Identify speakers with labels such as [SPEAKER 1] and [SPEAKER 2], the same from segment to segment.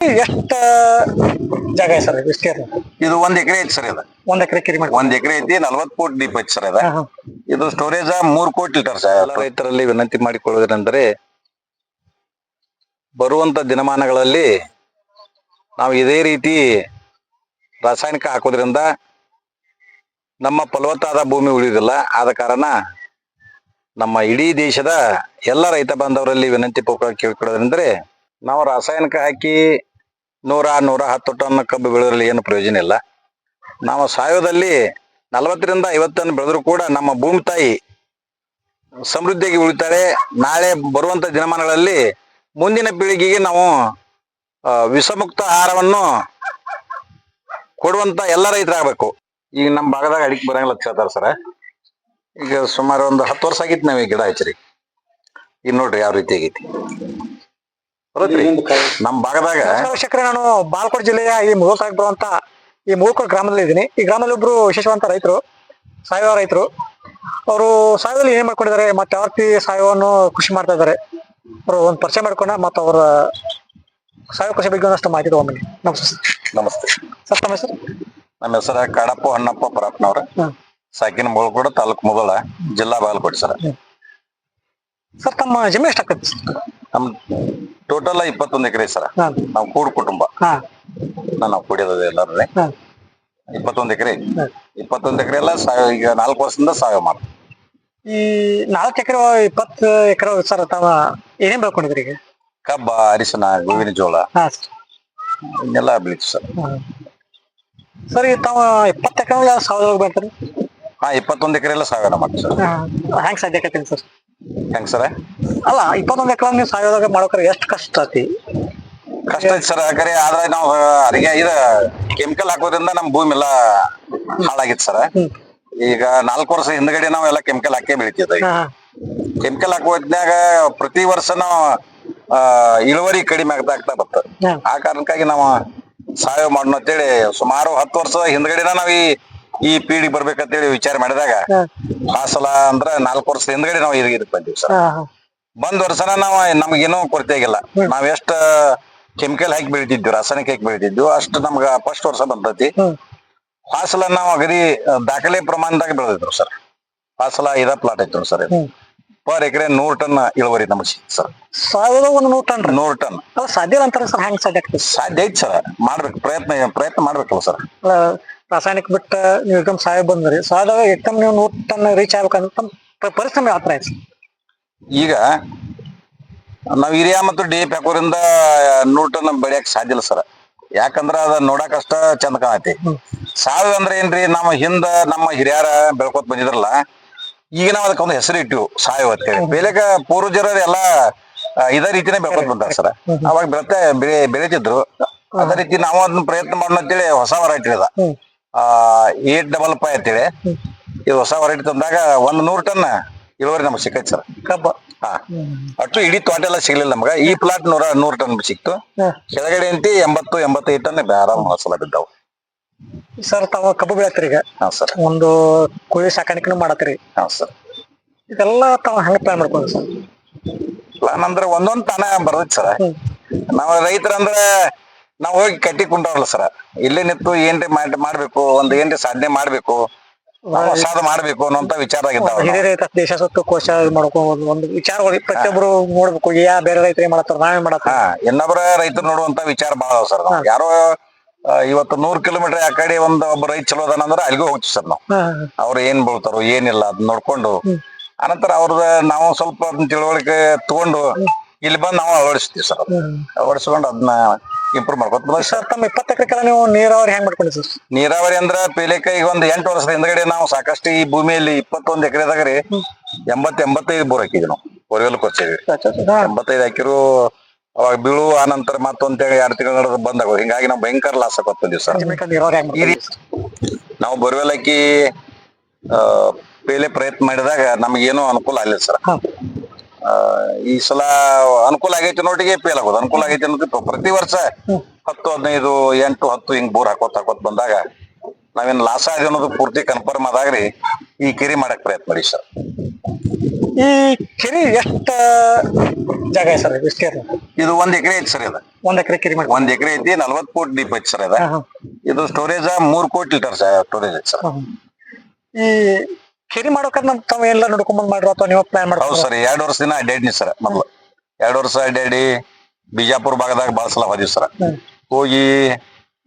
[SPEAKER 1] ಎಷ್ಟ ಜಾಗ ಇದೆ ಸರ್
[SPEAKER 2] ಇದು? ಒಂದ್ ಎಕರೆ ಐತಿ ಸರ್ ಇದು.
[SPEAKER 1] ಒಂದ್ ಎಕರೆ ಕಿರಿ ಮಾಡಿ
[SPEAKER 2] ಒಂದ್ ಎಕರೆ ಐತಿ ನಲ್ವತ್ ಕೋಟಿ ಡೀಪ್ ಐತಿ ಸರ್ ಅದ. ಇದು ಸ್ಟೋರೇಜ್ ಮೂರ್ ಕೋಟಿ ಲೀಟರ್ ಸರ್ ರೈತರಲ್ಲಿ ವಿನಂತಿ ಮಾಡಿಕೊಳ್ಳುವುದೇನೆಂದರೆ ಬರುವಂತ ದಿನಮಾನಗಳಲ್ಲಿ ನಾವು ಇದೇ ರೀತಿ ರಾಸಾಯನಿಕ ಹಾಕೋದ್ರಿಂದ ನಮ್ಮ ಫಲವತ್ತಾದ ಭೂಮಿ ಉಳಿಯುವುದಿಲ್ಲ. ಆದ ಕಾರಣ ನಮ್ಮ ಇಡೀ ದೇಶದ ಎಲ್ಲ ರೈತ ಬಾಂಧವರಲ್ಲಿ ವಿನಂತಿ ಪೂರ್ವಕ ಕೇಳ್ಕೊಳ್ಳೋದ್ರಿಂದ ನಾವು ರಾಸಾಯನಿಕ ಹಾಕಿ ನೂರ ನೂರ ಹತ್ತು ಟನ್ ಕಬ್ಬು ಬೆಳೆದ್ರಲ್ಲಿ ಏನು ಪ್ರಯೋಜನ ಇಲ್ಲ. ನಾವು ಸಾಯೋದಲ್ಲಿ ನಲವತ್ತರಿಂದ ಐವತ್ತು ಟನ್ ಬೆಳೆದ್ರು ಕೂಡ ನಮ್ಮ ಭೂಮಿ ತಾಯಿ ಸಮೃದ್ಧಿಯಾಗಿ ಉಳಿತಾರೆ ನಾಳೆ ಬರುವಂತ ದಿನಮಾನಗಳಲ್ಲಿ ಮುಂದಿನ ಪೀಳಿಗೆಗೆ ನಾವು ವಿಷಮುಕ್ತ ಆಹಾರವನ್ನು ಕೊಡುವಂತ ಎಲ್ಲ ರೈತರಾಗಬೇಕು. ಈಗ ನಮ್ಮ ಭಾಗದಾಗ ಅಡಿಕೆ ಬರಂಗಿಲ್ಲ ಅಂತ ಹೇಳ್ತಾರೆ ಸರ. ಈಗ ಸುಮಾರು ಒಂದು ಹತ್ತು ವರ್ಷ ಆಗಿತ್ತು ನಾವು ಈ ಗಿಡ ಹಚ್ಚರಿ. ಈಗ ನೋಡ್ರಿ ಯಾವ ರೀತಿ ಆಗೈತಿ. ನಮ್ಮ ಭಾಗದಾಗ
[SPEAKER 1] ವೀಕ್ಷಕರೇ ನಾನು ಬಾಲ್ಕೋಟ್ ಜಿಲ್ಲೆಯ ಈ ಮುಗೋಕಾಗಿ ಬರುವಂತ ಈ ಮುಗೋಕೋಟ್ ಗ್ರಾಮದಲ್ಲಿ ಇದ್ದೀನಿ. ಈ ಗ್ರಾಮದಲ್ಲಿ ಒಬ್ರು ವಿಶೇಷವಂತ ರೈತರು ಸಾವಯವ ರೈತರು. ಅವರು ಸಾವಯವದಲ್ಲಿ ಏನ್ ಮಾಡ್ಕೊಂಡಿದ್ದಾರೆ ಮತ್ತೆ ಯಾವ ರೀತಿ ಸಾವಯವನ್ನು ಕೃಷಿ ಮಾಡ್ತಾ ಇದ್ದಾರೆ. ಅವರು ಒಂದು ಪರಿಚಯ ಮಾಡ್ಕೊಂಡ ಮತ್ತೆ ಅವರ ಸಾವಯವ ಕೃಷಿ ಬಗ್ಗೆ ಒಂದಷ್ಟು ಮಾಹಿತಿ ತಗೊಂಬನ್ನಿ ನಮಸ್ತೆ.
[SPEAKER 2] ನಮಸ್ತೆ.
[SPEAKER 1] ಸರ್ ತಮ್ಮ ಹೆಸರು?
[SPEAKER 2] ನಮ್ಮ ಹೆಸರ ಕಾಡಪ್ಪ ಹಣ್ಣಪ್ಪ ಪರಪ್ಪನವ್ರ. ಸಾಕಿನ ಮುಳಗೋಡ ತಾಲೂಕು ಮುಗೋಳ ಜಿಲ್ಲಾ ಬಾಗಲಕೋಟೆ ಸರ್.
[SPEAKER 1] ಸರ್ ತಮ್ಮ ಜಮೀನು ಎಷ್ಟಾಗ್ತದೆ
[SPEAKER 2] ನಮ್ ಟೋಟಲ್ ಇಪ್ಪತ್ತೊಂದು ಎಕರೆ ಸರ್. ನಾವು ಕೂಡು ಕುಟುಂಬ. ನಾವು ಕುಡಿಯೋದು ಎಲ್ಲರೂ ಇಪ್ಪತ್ತೊಂದು ಎಕರೆ. ಇಪ್ಪತ್ತೊಂದು ಎಕರೆ ಎಲ್ಲ ಸಾವ ಈಗ ನಾಲ್ಕು ವರ್ಷದಿಂದ ಸಾವಯವ ಮಾಡಿ
[SPEAKER 1] ಈ ನಾಲ್ಕು ಎಕರೆ ಇಪ್ಪತ್ತು ಎಕರೆ ಸರ್ ತಾವ ಏನೇನ್ ಬೆಳ್ಕೊಂಡಿದ್ರಿ ಈಗ?
[SPEAKER 2] ಕಬ್ಬ ಅರಿಶಿನ ಗೋವಿನ ಜೋಳ. ಇನ್ನೆಲ್ಲ ಬೆಳೀತು ಸರ್.
[SPEAKER 1] ಸರ್ ಈಗ ತಾವ ಇಪ್ಪತ್ತು ಎಕರೆ ಸಾವಯವ ಬೆಳ್ತಾರೆ
[SPEAKER 2] ಹಾ ಇಪ್ಪತ್ತೊಂದು ಎಕರೆ ಎಲ್ಲ ಸಾವಯವ ಮಾಡ್ತೀವಿ ಸರ್.
[SPEAKER 1] ಹೆಂಗ್ ಸಾಧ್ಯ ಆಕತ್ತೀನಿ ಸರ್?
[SPEAKER 2] ಹೆಂಗ್ ಸರ್?
[SPEAKER 1] ಅಲ್ಲ ಇಪ್ಪತ್ತೊಂದು ಎಕರೆ ನೀವು ಸಾವಯವದಾಗ ಮಾಡೋಕ್ರೆ ಎಷ್ಟು ಕಷ್ಟ ಆತಿ?
[SPEAKER 2] ಕಷ್ಟ ಐತಿ ಸರ್ ಕರೆ ಆದ್ರೆ ನಾವು ಅಡಿಗೆ ಇದ ಕೆಮಿಕಲ್ ಹಾಕೋದ್ರಿಂದ ನಮ್ ಭೂಮಿ ಎಲ್ಲ ಹಾಳಾಗಿತ್ತು ಸರ್. ಈಗ ನಾಲ್ಕು ವರ್ಷ ಹಿಂದ್ಗಡೆ ಎಲ್ಲಾ ಕೆಮಿಕಲ್ ಹಾಕೇ ಬೆಳಿತಿದ್ದ ಕೆಮಿಕಲ್ ಹಾಕೋ ಹೊತ್ನ್ಯಾಗ ಪ್ರತಿ ವರ್ಷ ನಾವು ಇಳುವರಿ ಕಡಿಮೆ ಆಗ್ತಾ ಆಗ್ತಾ ಬರ್ತದೆ. ಆ ಕಾರಣಕ್ಕಾಗಿ ನಾವು ಸಾವಯವ ಮಾಡೋಣ ಅಂತೇಳಿ ಸುಮಾರು ಹತ್ತು ವರ್ಷ ಹಿಂದ್ಗಡೆನ ನಾವು ಈ ಈ ಪೀಳಿಗೆ ಬರ್ಬೇಕಂತೇಳಿ ವಿಚಾರ ಮಾಡಿದಾಗ ಆ ಸಲ ಅಂದ್ರ ನಾಲ್ಕು ವರ್ಷ ಹಿಂದ್ಗಡೆ ನಾವು ಇದಕ್ಕೆ ಇದಕ್ಕೆ ಬಂದಿವಿ ಸರ್. ಬಂದ್ ವರ್ಷನ ನಾವ್ ನಮ್ಗೇನೋ ಕೊರತೆ ಆಗಿಲ್ಲ. ನಾವ್ ಎಷ್ಟ ಕೆಮಿಕಲ್ ಹಾಕಿ ಬೆಳಿತಿದ್ವಿ ರಾಸಾಯನಿಕ ಹಾಕಿ ಬೆಳಿತಿದ್ವಿ ಅಷ್ಟು ನಮ್ಗ ಫಸ್ಟ್ ವರ್ಷ ಬಂದತಿ.
[SPEAKER 1] ಫಾಸಲ
[SPEAKER 2] ಆ ಸಲ ನಾವು ಅಗದಿ ದಾಖಲೆ ಪ್ರಮಾಣದಾಗ ಬೆಳೆದಿದ್ರು ಸರ್. ಫಾಸಲ ಸಲ ಇದ ಪ್ಲಾಟ್ ಐತ್ರಿ ಸರ್. ಪರ್ ಎಕರೆ ನೂರ್ ಟನ್ ಇಳುವರಿ ನಮಗ್ ಸಿಕ್ತು ಸರ್.
[SPEAKER 1] ಒಂದು ನೂರು ಟನ್
[SPEAKER 2] ನೂರ್ ಟನ್.
[SPEAKER 1] ಸಾಧ್ಯ ಅಂತಾರೆ ಸರ್ ಹೆಂಗ್ ಸಾಧ್ಯ
[SPEAKER 2] ಸಾಧ್ಯ ಐತಿ ಸರ್. ಮಾಡ್ಬೇಕು ಪ್ರಯತ್ನ ಪ್ರಯತ್ನ ಮಾಡ್ಬೇಕಲ್ಲ ಸರ್.
[SPEAKER 1] ರಾಸಾಯನಿಕ ಬಿಟ್ಟ ನೀವು ಏಕದಮ್ ಸಹಾಯ ಬಂದ್ರಿ ಸಾವಯವದಾಗ ಏಕದಮ್ ನೀವು ನೂರು ಟನ್ ರೀಚ್ ಆಗ್ಬೇಕಂತ ಪರಿಶ್ರಮ ಯಾವ ಐತೆ
[SPEAKER 2] ಈಗ ನಾವ್ ಹಿರಿಯ ಮತ್ತು ಡಿ ಎಪ್ ಹಾಕೋದ್ರಿಂದ ನೂರ್ ಟನ್ ಬೆಳೆಯಕ್ ಸಾಧ್ಯ ಇಲ್ಲ ಸರ್. ಯಾಕಂದ್ರ ಅದ ನೋಡಕ್ ಅಷ್ಟ ಚಂದ ಕಾಣತಿ. ಸಾವಯವ ಅಂದ್ರೆ ಏನ್ರಿ ನಮ್ಮ ಹಿಂದ ನಮ್ಮ ಹಿರಿಯರ ಬೆಳ್ಕೊತ ಬಂದಿದ್ರಲ್ಲ ಈಗ ನಾವ್ ಅದಕ್ಕೆ ಒಂದು ಹೆಸರು ಇಟ್ಟಿವು ಸಾವಯವ ಅಂತೇಳಿ ಬೆಳೆಕ ಪೂರ್ವಜರ ಎಲ್ಲಾ ಇದೇ ರೀತಿನೇ ಬೆಳ್ಕೊತ ಬಂದಾರ ಸರ್. ಅವಾಗ ಬೆಳತೆ ಬೆಳೆ ಬೆಳೆತಿದ್ರು ಅದೇ ರೀತಿ ನಾವು ಅದನ್ನ ಪ್ರಯತ್ನ ಮಾಡೋಣ ಅಂತೇಳಿ ಹೊಸ ವರೈಟಿ ಅದ ಏಟ್ ಡಬಲ್ ಪೈ ಅಂತೇಳಿ ಇದು. ಹೊಸ ವರೈಟಿ ತಂದಾಗ ಒಂದ್ ನೂರ್ ಟನ್ ಇಳುವರಿ ನಮ್ಗೆ ಸಿಕ್ಕೈತಿ ಸರ್.
[SPEAKER 1] ಕಬ್ಬ.
[SPEAKER 2] ಹಾ. ಅಷ್ಟು ಇಡೀ ತೋಟ ಎಲ್ಲ ಸಿಗ್ಲಿಲ್ಲ ನಮ್ಗ. ಈ ಪ್ಲಾಟ್ ನೂರ ನೂರ್ ಟನ್ ಸಿಕ್ತು. ಕೆಳಗಡೆ ಅಂತಿ ಎಂಬತ್ತು ಎಂಬತ್ತೈದು ಟನ್ ಆರಾಮ್ ಸಲ ಬಿದ್ದಾವ.
[SPEAKER 1] ಸರ್ ತಾವ ಕಬ್ಬು ಬೆಳತ್ರಿ ಈಗ?
[SPEAKER 2] ಹಾ ಸರ್.
[SPEAKER 1] ಒಂದು ಕೋಳಿ ಸಾಕಾಣಿಕೆನೂ ಮಾಡತ್ರಿ
[SPEAKER 2] ಹಾ ಸರ್.
[SPEAKER 1] ಇದೆಲ್ಲ ತಾವ ಹೆಂಗ ಪ್ಲಾನ್ ಮಾಡ್ಕೊಂಡ್ ಸರ್?
[SPEAKER 2] ಪ್ಲಾನ್ ಅಂದ್ರೆ ಒಂದೊಂದ್ ತಾನ ಬರ್ತೈತಿ ಸರ್. ನಾವ್ ರೈತರಂದ್ರ ನಾವ್ ಹೋಗಿ ಕಟ್ಟಿ ಕುಂಡ್ರಲ್ಲ ಸರ್. ಇಲ್ಲೇ ನಿಂತು ಏನ್ರಿ ಮಾಡ್- ಮಾಡ್ಬೇಕು ಒಂದ್ ಏನ್ರಿ ಸಾಧನೆ ಮಾಡ್ಬೇಕು ಹೊಸಾದ್ ಮಾಡ್ಬೇಕು ಅನ್ನೋಂತ ವಿಚಾರ
[SPEAKER 1] ಹಿರಿಯ ರೈತ ದೇಶ ಸುತ್ತು ಕೋಶ ಇದು ಮಾಡ್ಕೊಂಡು ಒಂದು- ವಿಚಾರ ವಿಚಾರಗಳು ಪ್ರತಿಯೊಬ್ಬರು ನೋಡ್ಬೇಕು ಯಾ ಬೇರೆ ರೈತರು ಏನ್ ಮಾಡತ್ತಾರ ನಾವೇ ಮಾಡತ್ತಾರ
[SPEAKER 2] ಹಾ ಇನ್ನೊಬ್ಬರ ರೈತರು ನೋಡುವಂತ ವಿಚಾರ ಬಾಳ ಅದಾವ ಸರ್ ನಾವು ಯಾರೋ ಆ, ಇವತ್ತು ನೂರ್ ಕಿಲೋಮೀಟರ್ ಆ ಕಡೆ ಒಂದ್ ಒಬ್ಬ ರೈತ ಚಲೋ ಅದಾನ ಅಂದ್ರೆ ಅಲ್ಲಿಗೂ ಹೋಗ್ತೀವಿ ಸರ್ ನಾವು. ಅವ್ರು ಏನ್ ಬೀಳ್ತಾರೋ ಏನಿಲ್ಲ ಅದ್ ನೋಡ್ಕೊಂಡು ಅನಂತರ ಅವ್ರದ ನಾವು ಸ್ವಲ್ಪ ಅದ್ನ ತಿಳುವಳಿಕೆ ತಗೊಂಡು ಇಲ್ಲಿ ಬಂದು ನಾವು ಅಳವಡಿಸ್ತೀವಿ ಸರ್. ಅಳವಡಿಸ್ಕೊಂಡು ಅದನ್ನ ಇಂಪ್ರೂವ್ ಮಾಡ್ಕೊತ ಸರ್
[SPEAKER 1] ತಮ್ಮ ಇಪ್ಪತ್ತು ಎಕರೆಕೆಲ್ಲ ನೀವು ನೀರಾವರಿ ಹೆಂಗ್ ಮಾಡ್ಕೊಂಡಿ ಸರ್?
[SPEAKER 2] ನೀರಾವರಿ ಅಂದ್ರ ಪೇಲೆಕ ಈಗ ಒಂದ್ ಎಂಟು ವರ್ಷದ ಹಿಂದ್ಗಡೆ ನಾವು ಸಾಕಷ್ಟು ಈ ಭೂಮಿಯಲ್ಲಿ ಇಪ್ಪತ್ತೊಂದ್ ಎಕರೆದಾಗ ರೀ ಎಂಬತ್ ಎಂಬತ್ತೈದು ಬೋರ್ ಹಾಕಿದ್ವಿ ನಾವು. ಬೋರ್ವೆಲ್ ಕೊಚ್ಚೇವಿ ಎಂಬತ್ತೈದು ಹಾಕಿರು ಅವಾಗ ಬೀಳು ಆ ನಂತರ ಮತ್ತೊಂದ್ ಎರಡು ತಿಂಗಳ ನಡೆದು ಬಂದಾಗ ಹಿಂಗಾಗಿ ನಾವು ಭಯಂಕರ ಲಾಸ್ ಆಗ್ತೀವಿ ಬಂದಿವಿ ಸರ್. ನಾವು ಬೋರ್ವೆಲ್ ಹಾಕಿ ಆ, ಪೇಲೆ ಪ್ರಯತ್ನ ಮಾಡಿದಾಗ ನಮಗೇನು ಅನುಕೂಲ ಆಗಿಲ್ಲ ಸರ್. ಈ ಸಲ ಅನುಕೂಲ ಆಗೈತಿ ನೋಡಿಗೆ ಫೇಲ್ ಆಗೋದು. ಅನುಕೂಲ ಆಗೈತಿ ಅನ್ನೋದು ಪ್ರತಿ ವರ್ಷ ಹತ್ತು ಹದಿನೈದು ಎಂಟು ಹತ್ತು ಹಿಂಗ್ ಬೋರ್ ಹಾಕೋತ್ ಹಾಕೋತ್ ಬಂದಾಗ ನಾವೇನ್ ಲಾಸ್ ಆಗಿ ಅನ್ನೋದು ಪೂರ್ತಿ ಕನ್ಫರ್ಮ್ ಆದಾಗ್ರಿ ಈ ಕೆರಿ ಮಾಡಕ್ ಪ್ರಯತ್ನ ಮಾಡಿ ಸರ್.
[SPEAKER 1] ಈ ಕೆರೆ ಎಷ್ಟ ಜಾಗ ಸರ್?
[SPEAKER 2] ಇದು ಒಂದ್ ಎಕರೆ ಐತಿ ಸರ್ ಇದು.
[SPEAKER 1] ಒಂದ್ ಎಕರೆ ಕೆರೆ ಮಾಡಿ
[SPEAKER 2] ಒಂದ್ ಎಕರೆ ಐತಿ ನಲ್ವತ್ ಕೋಟಿ ಡೀಪ್ ಐತಿ ಸರ್ ಅದ ಇದು ಸ್ಟೋರೇಜ್ ಮೂರ್ ಕೋಟಿ ಲೀಟರ್ ಸ್ಟೋರೇಜ್ ಐತಿ ಸರ್.
[SPEAKER 1] ಈ ಕೆರೆ ಮಾಡೋಕೆ ನಮ್ ತಾವ್ ಎಲ್ಲ ನೋಡ್ಕೊಂಡ್ ಮಾಡ್ರಿ ಅಥವಾ ನೀವು ಪ್ಲಾನ್
[SPEAKER 2] ಹೌದು
[SPEAKER 1] ಮಾಡ್ಕೊಂಡು
[SPEAKER 2] ಸರ್ ಎರಡು ವರ್ಷ ದಿನ ಅಡ್ಡಾಡಿನಿ ಸರ್ ಮೊದ್ಲು. ಎರಡು ವರ್ಷ ಅಡ್ಡಾಡಿ ಬಿಜಾಪುರ ಭಾಗದಾಗ ಬಾಳ ಸಲ ಹೋದಿವಿ ಸರ್. ಹೋಗಿ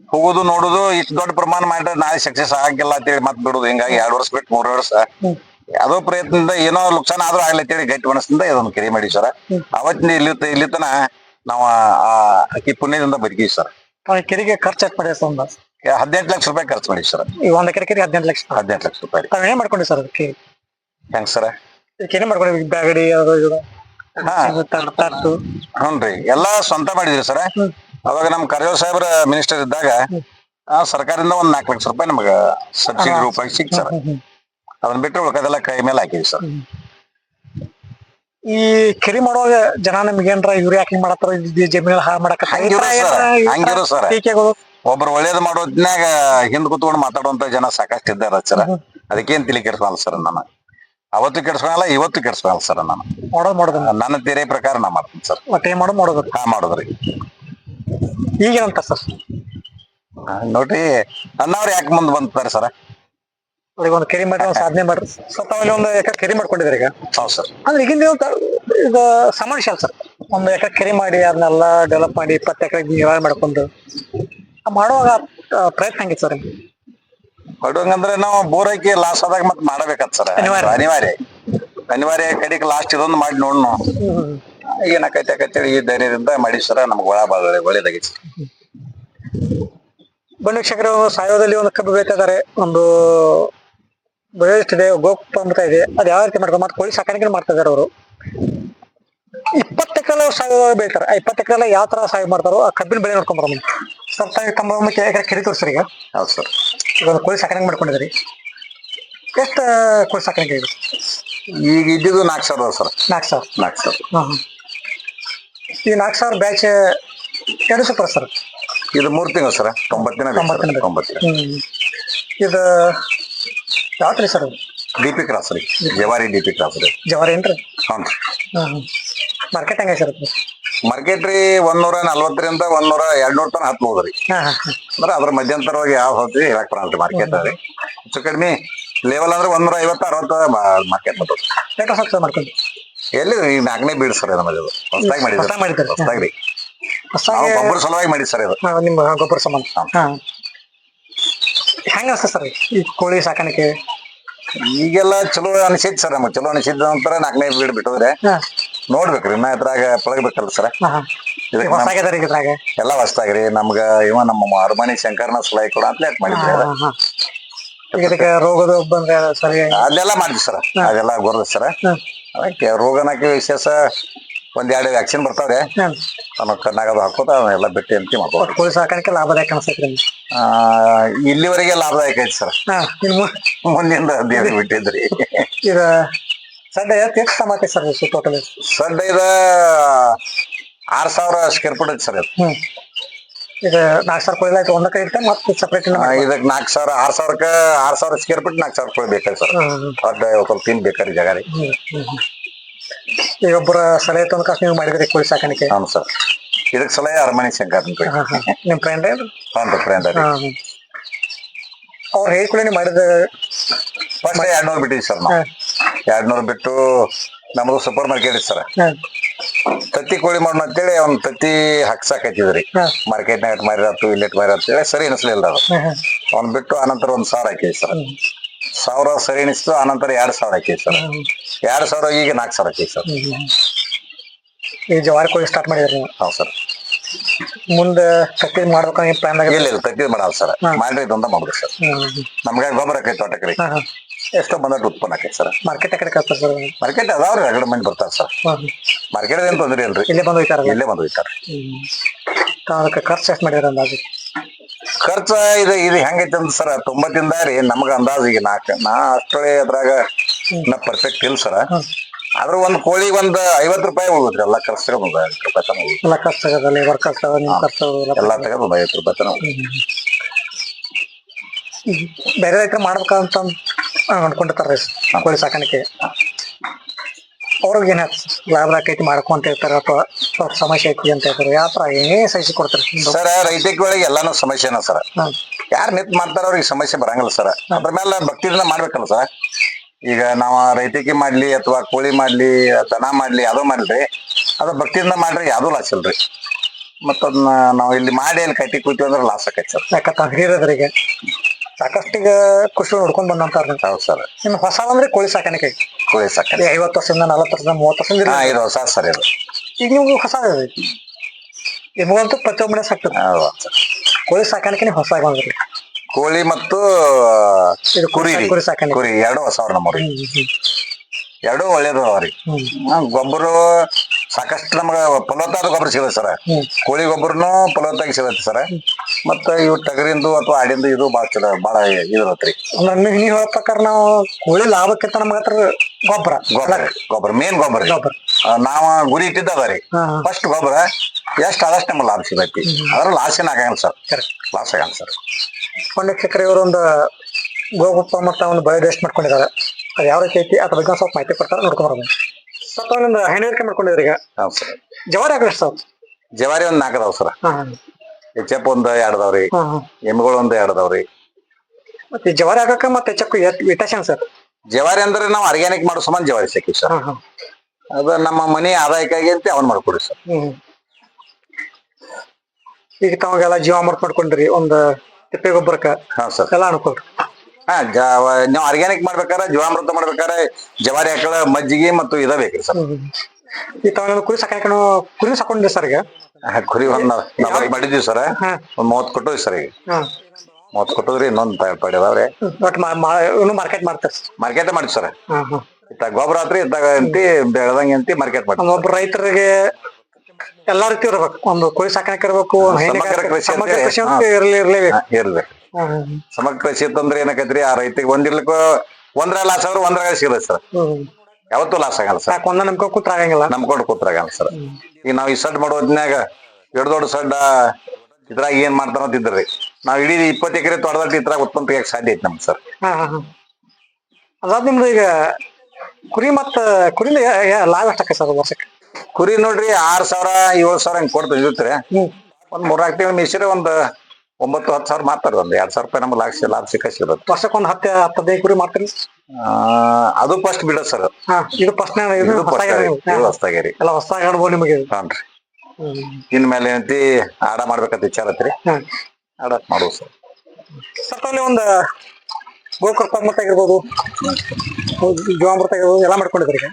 [SPEAKER 2] ಹೋಗೋದು ನೋಡುದು ಇಷ್ಟು ದೊಡ್ಡ ಪ್ರಮಾಣ ಮಾಡಿದ್ರೆ ನಾಳೆ ಸಕ್ಸಸ್ ಆಗಿಲ್ಲ ಅಂತೇಳಿ ಮತ್ ಬಿಡುದು. ಹಿಂಗಾಗಿ ಎರಡು ವರ್ಷ ಬಿಟ್ಟು ಮೂರ್ ವರ್ಷ
[SPEAKER 1] ಅದೋ
[SPEAKER 2] ಯಾವ್ದೋ ಪ್ರಯತ್ನದಿಂದ ಏನೋ ಲುಕ್ಸಾನ ಆದ್ರೂ ಆಗ್ಲಿ ಅಂತೇಳಿ ಗಟ್ಟಿ ಮನಸ್ಸಿಂದ ಇದೊಂದು ಕೆರೆ ಮಾಡಿ ಸರ್. ಅವತ್ತಿನ ಇಲ್ಲಿ ಇಲ್ಲಿ ತನ ನಾವು ಆ ಅಕ್ಕಿ ಪುಣ್ಯದಿಂದ ಬದುಕೀವಿ ಸರ್.
[SPEAKER 1] ಕೆರೆಗೆ ಖರ್ಚು ಸರ್
[SPEAKER 2] ಹದಿನೆಂಟು ಲಕ್ಷ ರೂಪಾಯಿ ಖರ್ಚು ಮಾಡಿ ಸರ್.
[SPEAKER 1] ಈ ಒಂದ್ ಎಕರೆ ಕೆರೆ ಹದಿನೆಂಟು ಲಕ್ಷ.
[SPEAKER 2] ಹದಿನೆಂಟು ಲಕ್ಷ ರೂಪಾಯಿ.
[SPEAKER 1] ತಾವ್ ಏನ್ ಮಾಡ್ಕೊಂಡಿ ಸರ್ ಅದಕ್ಕೆ?
[SPEAKER 2] ಹೆಂಗ್ ಸರ್?
[SPEAKER 1] ಈ ಕೆರೆ ಮಾಡ್ಕೊಂಡಿ ಬ್ಯಾಗಡಿ ಅದು ಇದು?
[SPEAKER 2] ಹಾ.
[SPEAKER 1] ತಟ್ಟು
[SPEAKER 2] ಹ್ಞೂನ್ರಿ ಎಲ್ಲಾ ಸ್ವಂತ ಮಾಡಿದ್ರಿ ಸರ್. ಅವಾಗ ನಮ್ ಕರಿಯೋ ಸಾಹೇಬ್ರ ಮಿನಿಸ್ಟರ್ ಇದ್ದಾಗ ಆ ಸರ್ಕಾರದಿಂದ ಒಂದ್ ನಾಲ್ಕು ಲಕ್ಷ ರೂಪಾಯಿ ನಮಗ ಸಬ್ಸಿಡಿ ರೂಪಾಯಿ ಸಿಕ್ ಸರ್. ಅದನ್ನ ಬಿಟ್ಟರೆ ಉಳ್ಕದೆಲ್ಲ ಕೈ ಮೇಲೆ ಹಾಕಿದ್ವಿ ಸರ್.
[SPEAKER 1] ಈ ಕೆರಿ ಮಾಡುವಾಗ ಜನ ನಮ್ಗೆ ಏನ್ರ ಇವ್ರು ಯಾಕೆ ಮಾಡತ್ತಾರ? ಜಮೀನಲ್ಲಿ ಜಮೀನ್ ಹಾಳು ಮಾಡಕತ್ತಾರ?
[SPEAKER 2] ಹಂಗಿರೋ ಸರ್, ಹಂಗಿರೋ ಸರ್.
[SPEAKER 1] ಟೀಕೆಗಳು?
[SPEAKER 2] ಒಬ್ರು ಒಳ್ಳೇದ್ ಮಾಡೋದ್ನಾಗ ಹಿಂದ್ ಕುತ್ಕೊಂಡು ಮಾತಾಡುವಂತ ಜನ ಸಾಕಷ್ಟು ಇದ್ದಾರೆ ಸರ್ ಅದಕ್ಕೇನ್ ತಿಳಿ ಕೆಡ್ಸಲ್ಲ ಸರ್ ನಾನು. ಅವತ್ತು ಕೆಡ್ಸ್ಕೊಳಲ್ಲ ಇವತ್ತು ಕೆಡ್ಸ್ಕೊಳಲ್ಲ ಸರ್ ನಾನು.
[SPEAKER 1] ಮಾಡೋದ್. ಮಾಡುದ
[SPEAKER 2] ನನ್ನ ತೆರೆ ಪ್ರಕಾರ ನಾ ಮಾಡ್ತೀನಿ ಸರ್.
[SPEAKER 1] ಮತ್ತೆ ಏನ್ ಮಾಡೋದು ಮಾಡೋದು.
[SPEAKER 2] ಹಾ ಮಾಡೋದ್ರಿ.
[SPEAKER 1] ಈಗೇನಂತ ಸರ್?
[SPEAKER 2] ನೋಡ್ರಿ ನನ್ನವ್ರು ಯಾಕೆ ಮುಂದ್ ಬಂತಾರೆ ಸರ್?
[SPEAKER 1] ಅವ್ರಿಗೆ ಒಂದು ಕೆರಿ ಮಾಡಿ ಒಂದು ಸಾಧನೆ ಮಾಡ್ರಿ. ಸ್ವಲ್ಪ ಅಲ್ಲಿ ಒಂದು ಎಕರೆ ಕೆರಿ ಮಾಡ್ಕೊಂಡಿದ್ದಾರೆ ಈಗ?
[SPEAKER 2] ಹೌದು ಸರ್.
[SPEAKER 1] ಅಂದ್ರೆ ಈಗಿನ ಇದು ಅಲ್ಲ ಸರ್. ಒಂದು ಎಕರೆ ಕೆರಿ ಮಾಡಿ ಅದನ್ನೆಲ್ಲ ಡೆವಲಪ್ ಮಾಡಿ ಇಪ್ಪತ್ತು ಎಕರೆ ನೀರಾವರಿ ಮಾಡ್ಕೊಂಡು ಮಾಡುವಾಗ ಪ್ರಯತ್ನ ಹಂಗಿತ್ತು ಸರ್?
[SPEAKER 2] ಕೊಡುವಂಗಂದ್ರೆ ನಾವು ಬೋರ್ ಹಾಕಿ ಲಾಸ್ ಆದಾಗ ಮತ್ತೆ ಮಾಡಬೇಕತ್ ಸರ್.
[SPEAKER 1] ಅನಿವಾರ್ಯ.
[SPEAKER 2] ಅನಿವಾರ್ಯ. ಅನಿವಾರ್ಯ ಕಡೆಗೆ ಲಾಸ್ಟ್ ಇದೊಂದು ಮಾಡಿ ನೋಡ್ನು. ಏನಾಕೈತೆ ಆಕೈತೆ ಈ ಧೈರ್ಯದಿಂದ ಮಾಡಿ ಸರ ನಮ್ಗೆ ಒಳ ಬಾಳ ಒಳ್ಳೇದಾಗೈತಿ ಸರ್
[SPEAKER 1] ಬನ್ನಿ ವೀಕ್ಷಕರು ಸಾಯೋದಲ್ಲಿ ಒಂದು ಕಬ್ಬು ಬೇಕಾದರೆ ಒಂದು ಬೆಳೆಯುತ್ತಿದೆ ಗೋಪ್ ಅಂತ ಇದೆ. ಅದು ಯಾವ ರೀತಿ ಮಾಡ್ತಾರೆ? ಮತ್ತೆ ಕೋಳಿ ಸಾಕಾಣಿಕೆ ಮಾಡ್ತಾ ಇದಾರೆ ಅವರು. ಇಪ್ಪತ್ತು ಎಕರೆ ಸಾವಯವ ಬೆಳಿತಾರೆ. ಆ ಇಪ್ಪತ್ತು ಎಕರೆ ಯಾವ ತರ ಸಾಯ ಮಾಡ್ತಾರೋ ಆ ಕಬ್ಬಿನ ಬೆಳೆ ನೋಡ್ಕೊಂಡ್ ಬರೋಣ ಸರ್ ತಾಯಿ ತಮ್ಮ ಎಕರೆ ಕೆರೆ ತೋರಿಸ್ರಿ ಈಗ.
[SPEAKER 2] ಹೌದು ಸರ್.
[SPEAKER 1] ಒಂದು ಕೋಳಿ ಸಾಕಾಣಿಕೆ ಮಾಡ್ಕೊಂಡಿದ್ರಿ ಎಷ್ಟು ಕೋಳಿ ಸಾಕಾಣಿಕೆ ಇದೆ?
[SPEAKER 2] ಈಗ ಇದ್ದಿದ್ದು ನಾಲ್ಕು ಸಾವಿರ ಸರ್.
[SPEAKER 1] ನಾಲ್ಕು ಸಾವಿರ.
[SPEAKER 2] ನಾಲ್ಕು ಸಾವಿರ.
[SPEAKER 1] ಹಾಂ ಹಾಂ. ಈ ನಾಲ್ಕು ಸಾವಿರ ಬ್ಯಾಚ್ ಎರಡು ಸೂಪರ್ ಸರ್.
[SPEAKER 2] ಇದು ಮೂರು ತಿಂಗಳು ಸರ್. ತೊಂಬತ್ತು ದಿನ
[SPEAKER 1] ತೊಂಬತ್ತು ದಿನ.
[SPEAKER 2] ತೊಂಬತ್ತು
[SPEAKER 1] ಇದು ಯಾವ ಸರ್
[SPEAKER 2] ಡಿ ಪಿ ಕ್ರಾಸ್ ರೀ. ಜವಾರಿ ಡಿ ಪಿ ಕ್ರಾಸ್ ರೀ.
[SPEAKER 1] ಜವಾರಿ ಏನ್ರಿ?
[SPEAKER 2] ಹ್ಞೂ ರೀ.
[SPEAKER 1] ಹಾಂ. ಮಾರ್ಕೆಟ್ ಹೆಂಗ ಸರ್? ಅದು
[SPEAKER 2] ಮಾರ್ಕೆಟ್ ರೀ ಒಂದೂರ ನಲ್ವತ್ತರಿಂದ ಒಂದೂರ ಎರಡ್ ನೂರ ತನಕ ಹತ್ಬೋದು ರೀ.
[SPEAKER 1] ಹಾ. ಹಾಂ ಹಾಂ.
[SPEAKER 2] ಅಂದ್ರೆ ಅದ್ರ ಮಧ್ಯಂತರವಾಗಿ ಯಾವ ಹೋಗಿ ಹೇಳಕ್ ಬರಲ್ರಿ ಮಾರ್ಕೆಟ್ ರೀ ಹೆಚ್ಚು ಕಡಿಮೆ ಲೆವೆಲ್ ಅಂದ್ರೆ ಒಂದೂರ ಐವತ್ತು ಅರವತ್ತು ಮಾರ್ಕೆಟ್ ಬರ್ತದೆ
[SPEAKER 1] ಮಾಡ್ಕೊಂಡು
[SPEAKER 2] ಎಲ್ಲಿ ಈ ನಾಲ್ಕನೇ ಬೀಡ್ ಸರ್ ನಮ್ಮದು ಹೊಸದಾಗಿ ಮಾಡಿದ್ರು
[SPEAKER 1] ಹೊಸ್ದಾಗ್ ಮಾಡಿದ್ದಾರೆ.
[SPEAKER 2] ಹೊಸದಾಗಿ ರೀ. ನಾವು ಗೊಬ್ಬರ ಸಲುವಾಗಿ ಮಾಡಿ ಸರ್ ಇದು.
[SPEAKER 1] ನಿಮ್ಮ ಗೊಬ್ಬರ ಸಂಬಂಧ.
[SPEAKER 2] ಹಾಂ.
[SPEAKER 1] ಹೆಂಗ ಅನ್ಸ್ತದೆ ಸರ್ ಈ ಕೋಳಿ ಸಾಕಾಣಿಕೆ?
[SPEAKER 2] ಈಗೆಲ್ಲ ಚಲೋ ಅನಿಸೈತಿ ಸರ್ ನಮಗೆ. ಚಲೋ ಅನಿಸಿದ ನಂತರ ನಾಲ್ಕನೇ ಬೀಡ್ ಬಿಟ್ಟೋದ್ರೆ
[SPEAKER 1] ಹಾಂ.
[SPEAKER 2] ನೋಡ್ಬೇಕ್ರಿ ನಾ ಇದ್ರಾಗ ಪಳಗ್ಬೇಕಲ್ಲ ಸರ್?
[SPEAKER 1] ಹಾಂ. ಹಾಂ
[SPEAKER 2] ಇದಕ್ಕೆ ನಮ್-
[SPEAKER 1] ಹೊಸಾಗ್ಯದ ರೀ ಇದ್ರಾಗ?
[SPEAKER 2] ಎಲ್ಲ ಹೊಸ್ತಾಗ್ರಿ ನಮ್ಗ ಇವ ನಮ್ಮ ಅರಮನೆ ಶಂಕರ್ನ ಸಲಹೆ ಕೊಡ ಅಂತ ಯಾಕೆ ಮಾಡಿದ್ರಿ ಅದ.
[SPEAKER 1] ಹಾಂ ಹಾಂ ಈಗ ಇದಕ್ಕೆ ರೋಗದ ಬಂದ್ರೆ ಸರಿ
[SPEAKER 2] ಅದೆಲ್ಲ ಮಾಡಿದ್ವಿ ಸರ್ ಅದೆಲ್ಲ ಗೊರ್ದ ಸರ್.
[SPEAKER 1] ಅದಕ್ಕೆ
[SPEAKER 2] ಅದಕ್ಕೆ ರೋಗನಕ್ಕೆ ವಿಶೇಷ ಒಂದ್ ಎರಡು ವ್ಯಾಕ್ಸಿನ್ ಬರ್ತಾವ್ರೆ.
[SPEAKER 1] ಹಾಂ.
[SPEAKER 2] ನಮ್ಮ ಕಣ್ಣಾಗ ಅದು ಹಾಕೋತ ಎಲ್ಲ ಬಿಟ್ಟು ಎಂತಿ
[SPEAKER 1] ಒಟ್ಟು ಕೋಳಿ ಸಾಕಾಣಿಕೆ ಲಾಭದಾಯಕ ಅನ್ಸೈತ್ರಿ
[SPEAKER 2] ಆ, ಇಲ್ಲಿವರೆಗೆ ಲಾಭದಾಯಕ ಐತಿ ಸರ್.
[SPEAKER 1] ಮುಂದಿನ ಇನ್ನು
[SPEAKER 2] ಮುಂದಿಂದ ದೇವ್ರಿಗೆ ಬಿಟ್ಟಿದ್ರಿ.
[SPEAKER 1] ಇದು ಸದ್ಯ ಎಷ್ಟು ಎಷ್ಟು ಟಮಾಟೆ ಸರ್ ಟೋಟಲ್
[SPEAKER 2] ಸಡ್ಡ ಇದ ಆರ್ ಸಾವಿರ ಸ್ಕ್ವೇರ್ ಫುಟ್ ಐತಿ ಸರ್ ಇದು.
[SPEAKER 1] ಹ್ಞೂ ಇದು ನಾಲ್ಕು ಸಾವಿರ ಕೊಯ್ಲಾಯ್ತು ಒಂದಕ್ಕೆ ಇರುತ್ತೆ ಮತ್ತೆ ಸಪ್ರೇಟ್
[SPEAKER 2] ಇದಕ್ಕೆ ಇದಕ್ ನಾಲ್ಕು ಸಾವಿರ ಆರ್ ಸಾವಿರಕ್ಕ ಆರ್ ಸಾವಿರ ಸ್ಕ್ವೇರ್ ಫುಟ್ ನಾಲ್ಕು ಸಾವಿರ ರೂಪಾಯಿ ಬೇಕಾಗಿ ಸರ್. ಅಡ್ಡ ಸ್ವಲ್ಪ ತಿನ್ ಬೇಕಾರಿ ಜಾಗ ರೀ
[SPEAKER 1] ಈಗ ಒಬ್ಬರ ಸಲಹೆ ತಂದು ಕಾಸು ನೀವು ಮಾಡಿದ್ರಿ ಕೋಳಿ ಸಾಕಾಣಿಕೆ?
[SPEAKER 2] ಹೌದು ಸರ್. ಇದಕ್ಕೆ ಸಲಹೆ ಅರಮನೆ ಶಂಕರ್ ಅಂತ
[SPEAKER 1] ಹಾಂ ಹಾಂ. ನಿಮ್ಮ ಫ್ರೆಂಡ್ ಏನು?
[SPEAKER 2] ಹ್ಞೂ ಫ್ರೆಂಡ್ ರೀ
[SPEAKER 1] ಹಾಂ ಅವ್ರು ಹೇಳ್ಕೊಳ್ಳಿ ನೀವು ಮಾಡಿದ
[SPEAKER 2] ಫಸ್ಟ್ ಎರಡ್ ನೂರು ಬಿಟ್ಟಿವಿ ಸರ್ ನಾವು.
[SPEAKER 1] ಹಾಂ.
[SPEAKER 2] ಎರಡ್ ನೂರು ಬಿಟ್ಟು ನಮ್ದು ಸೂಪರ್ ಮಾರ್ಕೆಟ್ ಇತ್ತು ಸರ್. ತತ್ತಿ ಕೋಳಿ ಮಾಡೋಣ ಅಂತೇಳಿ ಅವ್ನ ತತ್ತಿ ಹಾಕ್ಸಾಕತ್ತಿದ್ರಿ.
[SPEAKER 1] ಮಾರ್ಕೆಟ್
[SPEAKER 2] ಮಾರ್ಕೆಟ್ನಾಗ ಮಾರಿ ಮಾರಿರತ್ತು ಇಲ್ಲಿಟ್ ಮಾರಿ ಅಂತೇಳಿ ಸರಿ ಅನಿಸ್ಲಿಲ್ಲ ಅದು. ಅವ್ನ್ ಬಿಟ್ಟು ಆನಂತರ ಒಂದ್ ಸಾವಿರ ಹಾಕಿದ್ವಿ ಸರ್. ಸಾವಿರ ಸರಿ ಅನಿಸ್ತು ಆನಂತರ ಎರಡ್ ಸಾವಿರ ಹಾಕಿದ್ವಿ ಸರ್. ಎರಡ್ ಸಾವಿರ ಈಗ ನಾಲ್ಕು ಸಾವಿರ ಹಾಕಿದ್ವಿ ಸರ್.
[SPEAKER 1] ಈ ಜವಾರಿ ಕೋಳಿ ಸ್ಟಾರ್ಟ್ ಮಾಡಿದ್ರಿ ನೀವು?
[SPEAKER 2] ಹೌದು ಸರ್.
[SPEAKER 1] ಮುಂದೆ ತತ್ತಿ ಮಾಡ್ಬೇಕು ಪ್ಲಾನ್
[SPEAKER 2] ಇಲ್ಲ ಇಲ್ಲ ತತ್ತಿ ಮಾಡಲ್ಲ ಸರ್. ಮಾಡ್ರಿ ಇದೊಂದ ಮಾಡ್ಬೇಕು ಸರ್. ನಮ್ಗೆ ಗೊಬ್ಬರ ಆಕೈತಿ ತೋಟಕ್ರಿ
[SPEAKER 1] ಹಾಂ ಹಾಂ.
[SPEAKER 2] ಎಷ್ಟೋ ಬಂದಟ್ಟು ಉತ್ಪನ್ನ ಆಕೈತಿ ಸರ್.
[SPEAKER 1] ಮಾರ್ಕೆಟ್ ಕಡೆ ಕಳ್ತಾರೆ ಸರ್.
[SPEAKER 2] ಮಾರ್ಕೆಟ್ ಅದಾವ್ರಿ ರಗಡ ಮಂದಿ ಬರ್ತಾರ ಸರ್.
[SPEAKER 1] ಹಾಂ.
[SPEAKER 2] ಮಾರ್ಕೆಟ್ ಏನ್ ತೊಂದ್ರೆ ಇಲ್ರಿ?
[SPEAKER 1] ಇಲ್ಲೇ ಬಂದು ಹೋಯ್ತಾರಲ್ಲ
[SPEAKER 2] ಇಲ್ಲೇ ಬಂದು ಹೋಯ್ತಾರ
[SPEAKER 1] ತಾವು ಅದಕ್ಕೆ ಖರ್ಚು ಎಷ್ಟು ಮಾಡಿದ್ರೆ ಅಂದಾಜು?
[SPEAKER 2] ಖರ್ಚ ಇದು ಇದು ಹೆಂಗೈತೆ ಅಂತ ಸರ್ ತೊಂಬತ್ತಿಂದ ರೀ ನಮ್ಗ ಅಂದಾಜು ಈಗ ನಾಲ್ಕು ನಾ ಅಷ್ಟೊಳೆ ಅದ್ರಾಗ ನಾ ಪರ್ಫೆಕ್ಟ್ ಇಲ್ಲ ಸರ್. ಆದ್ರೆ ಒಂದ್ ಕೋಳಿ ಒಂದ್ ಐವತ್ ರೂಪಾಯಿ ಉಳಿದ್ರಿ ಎಲ್ಲಾ ಖರ್ಚು ತಗೊಂಡ್ ಒಂದ್ ಐವತ್ತು ರೂಪಾಯಿ ತನ ಉಳ್ದ್ರಿ.
[SPEAKER 1] ಎಲ್ಲ ಖರ್ಚು ಆಗೋದು ಲೇಬರ್ ಖರ್ಚು ನಿಮ್ಮ ಖರ್ಚು ಎಲ್ಲ
[SPEAKER 2] ಎಲ್ಲಾ ತಗೊಂಡ್ ಒಂದ್ ಐವತ್ತು ರೂಪಾಯಿ ತನ ಉಳ್ದ್ರಿ.
[SPEAKER 1] ಬೇರೆ ರೈತರು ಮಾಡ್ಬೇಕಂತ ಅನ್ಕೊಂಡಿರ್ತಾರೆ ಕೋಳಿ ಸಾಕಾಣಿಕೆ. ಅವ್ರಿಗೆ ಏನ ಲಾಭ ಆಕೈತಿ ಮಾಡ್ಕೊಂತ ಇರ್ತಾರ ಅಥವಾ ಸಮಸ್ಯೆ ಐತಿ ಅಂತ ಹೇಳ್ತಾರೆ. ಯಾವ ತರ ಏನೇ ಸಹಿಸಿ ಕೊಡ್ತಾರೆ
[SPEAKER 2] ಸರ್ ರೈತಕ್ಕೆ ಒಳಗೆ ಎಲ್ಲಾನು ಸಮಸ್ಯೆನ ಸರ್. ಯಾರು ನಿತ್ ಮಾಡ್ತಾರ ಅವ್ರಿಗೆ ಸಮಸ್ಯೆ ಬರಂಗಿಲ್ಲ ಸರ್. ಅದ್ರ ಮೇಲೆ ಭಕ್ತಿಯಿಂದ ಮಾಡ್ಬೇಕಲ್ಲ ಸರ್. ಈಗ ನಾವ ರೈತಕ್ಕೆ ಮಾಡ್ಲಿ ಅಥವಾ ಕೋಳಿ ಮಾಡ್ಲಿ ದನ ಮಾಡ್ಲಿ ಯಾವ್ದೋ ಮಾಡ್ಲಿ ಅದ ಭಕ್ತಿಯಿಂದ ಮಾಡ್ರಿ ಯಾವ್ದು ಲಾಸ್ ಇಲ್ರಿ. ಮತ್ತ ಅದನ್ನ ನಾವು ಇಲ್ಲಿ ಮಾಡಿ ಅಲ್ಲಿ ಕಟ್ಟಿ ಕೂತೀವಿ ಅಂದ್ರೆ ಲಾಸ್ ಆಕೈತಿ ಸರ್.
[SPEAKER 1] ಯಾಕಂತ ಹಿರಿಯರಿಗೆ ಸಾಕಷ್ಟು ಈಗ ಕೃಷಿ ನೋಡ್ಕೊಂಡ್ ಬಂದಂತಾರ
[SPEAKER 2] ಹೌದು ಸರ್.
[SPEAKER 1] ಇನ್ನು ಹೊಸ ಅಂದ್ರೆ ಕೋಳಿ ಸಾಕಾಣಿಕೆ ಐತಿ.
[SPEAKER 2] ಕೋಳಿ
[SPEAKER 1] ಸಾಕಾಣಿಕೆ. ಐವತ್ತು ವರ್ಷದಿಂದ ನಲವತ್ತು ವರ್ಷದಿಂದ ಮೂವತ್ತು ವರ್ಷದಿಂದ
[SPEAKER 2] ಹಾ. ಇದು ಹೊಸ ಸರ್ ಇದು.
[SPEAKER 1] ಈಗ ನೀವು ಹೊಸ ನಿಮಗಂತೂ ಪ್ರತಿಯೊಬ್ಬನೇ ಸಾಕ್ತದೆ.
[SPEAKER 2] ಹೌದು
[SPEAKER 1] ಕೋಳಿ ಸಾಕಾಣಿಕೆ ಹೊಸ ಬಂದ್ರಿ
[SPEAKER 2] ಕೋಳಿ ಮತ್ತು
[SPEAKER 1] ಇದು
[SPEAKER 2] ಕುರಿ
[SPEAKER 1] ಕುರಿ
[SPEAKER 2] ರೀ.
[SPEAKER 1] ಕುರಿ ಸಾಕಾಣಿಕೆ.
[SPEAKER 2] ಕುರಿ ಎರಡು ಹೊಸ ನಮ್ಮವ್ರಿ.
[SPEAKER 1] ಹ್ಮ್ ಹ್ಮ್
[SPEAKER 2] ಎರಡು ಒಳ್ಳೇದು ಅವ್ರಿ
[SPEAKER 1] ಹ್ಮ್.
[SPEAKER 2] ಗೊಬ್ಬರ ಸಾಕಷ್ಟು ನಮಗ ಫಲವತ್ತಾದ ಗೊಬ್ಬರ ಸಿಗುತ್ತೆ ಸರ್. ಕೋಳಿ ಗೊಬ್ಬರನು ಫಲವತ್ತಾಗಿ ಸಿಗುತ್ತೆ ಸರ್. ಮತ್ತ ಇವು ಟಗರಿಂದು ಅಥವಾ ಆಡಿಂದು ಇದು ಬಾಳ ಚಲೋ ಬಾಳ ಇದ್ರಿ
[SPEAKER 1] ಅಂದ್ರೆ ನೀವು ಹೇಳ ಪ್ರಕಾರ ನಾವು ಕೋಳಿ ಲಾಭಕ್ಕಿಂತ ನಮ್ಗೆ ಹತ್ರ ಗೊಬ್ಬರ.
[SPEAKER 2] ಗೊಬ್ಬರ ಗೊಬ್ಬರ ಮೇನ್ ಗೊಬ್ಬರ ನಾವ ಗುರಿ ಇಟ್ಟಿದ್ದ ಫಸ್ಟ್ ಗೊಬ್ಬರ ಎಷ್ಟ್ ಆದಷ್ಟು ನಮ್ಗೆ ಲಾಭ ಸಿಗೈತಿ. ಅದ್ರ ಲಾಸ್ ಏನ್ ಆಗಂಗಿಲ್ಲ ಸರ್. ಲಾಸ್ ಆಗಲ್ಲ ಸರ್.
[SPEAKER 1] ಒಂದು ಶಿಖರ್ ಇವರೊಂದು ಒಂದು ಗೋಗುಪ್ಪ ಮತ್ತು ಒಂದು ಬಯೋಡೇಸ್ಟ್ ಮಾಡ್ಕೊಂಡಿದ್ದಾರೆ ಅದು ಯಾವ ರೀತಿ ಐತಿ ಅದ್ರ ಬಗ್ಗೆ ಸ್ವಲ್ಪ ಮಾಹಿತಿ ಕೊಡ್ತಾರೆ ನೋಡ್ಕೊಂಬರೋದು ಮಾಡ್ಕೊಂಡಿದ್ದಾರೆ ಈಗ?
[SPEAKER 2] ಸರ್.
[SPEAKER 1] ಜವಾರಿ ಆಗಲ್ಲ ಸರ್.
[SPEAKER 2] ಜವಾರಿ ಒಂದ್ ನಾಲ್ಕು ಅದಾವ ಸರ್.
[SPEAKER 1] ಹಾಂ
[SPEAKER 2] ಎಚ್ ಎಫ್ ಒಂದ್ ಎರಡ್ ಅದಾವ್ರಿ
[SPEAKER 1] ಹಾಂ ಹಾಂ.
[SPEAKER 2] ಎಮ್ಗಳು ಒಂದ್ ಎರಡ್ ಅದಾವ್ರಿ
[SPEAKER 1] ಮತ್ತೆ ಜವಾರಿ ಹಾಕಕ್ಕ ಮತ್ತೆ ಹೆಚ್ಚಕ್ಕೂ ವ್ಯತ್ಯಾಸ ಸರ್?
[SPEAKER 2] ಜವಾರಿ ಅಂದ್ರೆ ನಾವು ಆರ್ಗ್ಯಾನಿಕ್ ಮಾಡೋ ಸಮಾನ ಜವಾರಿ ಸಿಕ್ಕಿ ಸರ್.
[SPEAKER 1] ಹಾಂ ಹಾಂ.
[SPEAKER 2] ಅದ ನಮ್ಮ ಮನೆ ಆದಾಯಕ್ಕಾಗಿ ಅಂತ ಅವನ್ ಮಾಡ್ಕೊಡಿ ಸರ್.
[SPEAKER 1] ಹ್ಮ್ ಈಗ ತಾವಾಗೆಲ್ಲ ಜೀವಾಮೃತ ಮಾಡ್ಕೊಂಡ್ರಿ ಒಂದು ತಿಪ್ಪೆ ಗೊಬ್ಬರಕ್ಕ
[SPEAKER 2] ಹಾ ಸರ್.
[SPEAKER 1] ಎಲ್ಲ ಅನುಕೂಲ
[SPEAKER 2] ಹಾ ನಾವು ಆರ್ಗ್ಯಾನಿಕ್ ಮಾಡ್ಬೇಕಾರ ಜೀವಾಮೃತ ಮಾಡ್ಬೇಕಾರೆ ಜವಾರಿ ಆಕಳ ಮಜ್ಜಿಗೆ ಮತ್ತು ಇದ ಬೇಕ್ರಿ ಸರ್.
[SPEAKER 1] ಈ ತಾವೆಲ್ಲ ಕುರಿ ಸಾಕಾಣಿಕೆ ಕುರಿ ಸಾಕೊಂಡ್ರಿ ಸರ್ ಈಗ.
[SPEAKER 2] ಕುರಿ ಒಂದ್ ನಾವ್- ಮಾಡಿದ್ವಿ ಸರ್. ಒಂದ್ ಮೂವತ್ ಕೊಟ್ಟು ಸರ್ ಈಗ. ಮೂವತ್ ಕೊಟ್ಟದ್ರಿ ಇನ್ನೊಂದ್
[SPEAKER 1] ಇನ್ನು ಮಾರ್ಕೆಟ್ ಮಾಡ್ತಾರೆ
[SPEAKER 2] ಮಾರ್ಕೆಟ್ ಮಾಡಿದ್ವಿ ಸರ್.
[SPEAKER 1] ಹಾಂ ಹಾಂ.
[SPEAKER 2] ಇತ್ತ ಗೊಬ್ಬರ ಆತ್ರಿ ಇತ್ತಾಗ ಅಂತಿ ಬೆಳೆದಂಗ ಅಂತಿ ಮಾರ್ಕೆಟ್ ಮಾಡಿ
[SPEAKER 1] ಒಬ್ಬ ರೈತರಿಗೆ ಎಲ್ಲಾ ರೀತಿ ಇರ್ಬೇಕು. ಒಂದು ಕುರಿ ಸಾಕಾಣಿಕೆ ಇರ್ಬೇಕು
[SPEAKER 2] ಸಮಗ್ರ ಕೃಷಿ
[SPEAKER 1] ಇರ್ಲಿ. ಇರ್ಲೇಬೇಕು.
[SPEAKER 2] ಇರ್ಬೇಕು ಸಮಗ್ರ ಕೃಷಿ ಅಂದ್ರೆ ಏನಕೈತ್ರಿ? ಆ ರೈತಿಗೆ ಒಂದಿರ್ಲಿಕ್ಕೂ ಒಂದ್ರ ಲಾಸ್ ಆದ್ರೆ ಒಂದ್ರಾಗ ಸಿಗಲ್ಲ ಸರ್. ಯಾವತ್ತೂ ಲಾಸ್ ಆಗಲ್ಲ ಸರ್.
[SPEAKER 1] ಒಂದ ನಮ್ಕ ಕೂತ್ರ ಆಗಂಗಿಲ್ಲ.
[SPEAKER 2] ಕೂತ್ರ ಕೂತ್ರಾಗಲ್ಲ ಸರ್. ಈಗ ನಾವ್ ಈ ಸಡ್ ಮಾಡೋ ಹೊತ್ನ್ಯಾಗ ದೊಡ್ಡ ದೊಡ್ಡ ಸಡ್ಡ ಇದ್ರಾಗ ಏನ್ ಮಾಡ್ತಾರ ಅಂತಿದ್ರಿ ನಾವ್ ಇಡೀ ಇಪ್ಪತ್ತು ಎಕರೆ ತೋಟದಲ್ಲಿ ಇದ್ರಾಗ ಉತ್ಪನ್ನ ತೆಗಿಯಕ್ ಸಾಧ್ಯ ಐತಿ ನಮ್ ಸರ್.
[SPEAKER 1] ಅದಾದ ನಿಮ್ದು ಈಗ ಕುರಿ ಮತ್ತ ಕುರಿ ಲಾಭ ಎಷ್ಟಾಕ ಸರ್ ವರ್ಷಕ್ಕೆ?
[SPEAKER 2] ಕುರಿ ನೋಡ್ರಿ ಆರ್ ಸಾವಿರ ಏಳು ಸಾವಿರ ಹಂಗ್ ಕೊಡ್ತೀವಿ ಒಂದ್ ಮೂರ್ನಾಲ್ಕು ತಿಂಗಳು ಮಿಶ್ರೆ ಒಂದ್ ಒಂಬತ್ತು ಹತ್ತು ಸಾವಿರ ಮಾತಾರ ಒಂದ್ ಎರಡ್ ಸಾವಿರ ರೂಪಾಯಿ ನಮ್ಗೆ ಲಾಭ ಲಾಭ ಸಿಕ್ಕ ಸಿಗುತ್ತೆ
[SPEAKER 1] ವರ್ಷಕ್ಕೆ ಒಂದ್ ಹತ್ತು ಹತ್ತು ಹದಿನೈದು ಕುರಿ ಮಾಡ್ತೀರಿ
[SPEAKER 2] ಅದು ಫಸ್ಟ್ ಬಿಡ ಸರ್.
[SPEAKER 1] ಇದು ಫಸ್ಟ್. ಇದು? ಎಲ್ಲ ಹೊಸದಾಗಿ ಆಡ್ಬೋದು ನಿಮಗೆ.
[SPEAKER 2] ಹಾನ್ರಿ
[SPEAKER 1] ಹ್ಮ್.
[SPEAKER 2] ಇನ್ ಮೇಲೆ ಏನಂತಿ ಆಡ ಮಾಡ್ಬೇಕಂತ ವಿಚಾರ ಐತ್ರಿ.
[SPEAKER 1] ಹ್ಮ್
[SPEAKER 2] ಆಡ ಮಾಡುದು ಸರ್.
[SPEAKER 1] ಅಲ್ಲಿ ಒಂದು ಗೋಕೃಪ ಮತ್ತ ಆಗಿರ್ಬೋದು ಜೀವಾಮೃತ ಆಗಿರ್ಬೋದು ಎಲ್ಲ ಮಾಡ್ಕೊಂಡಿದ್ರಿ ಈಗ?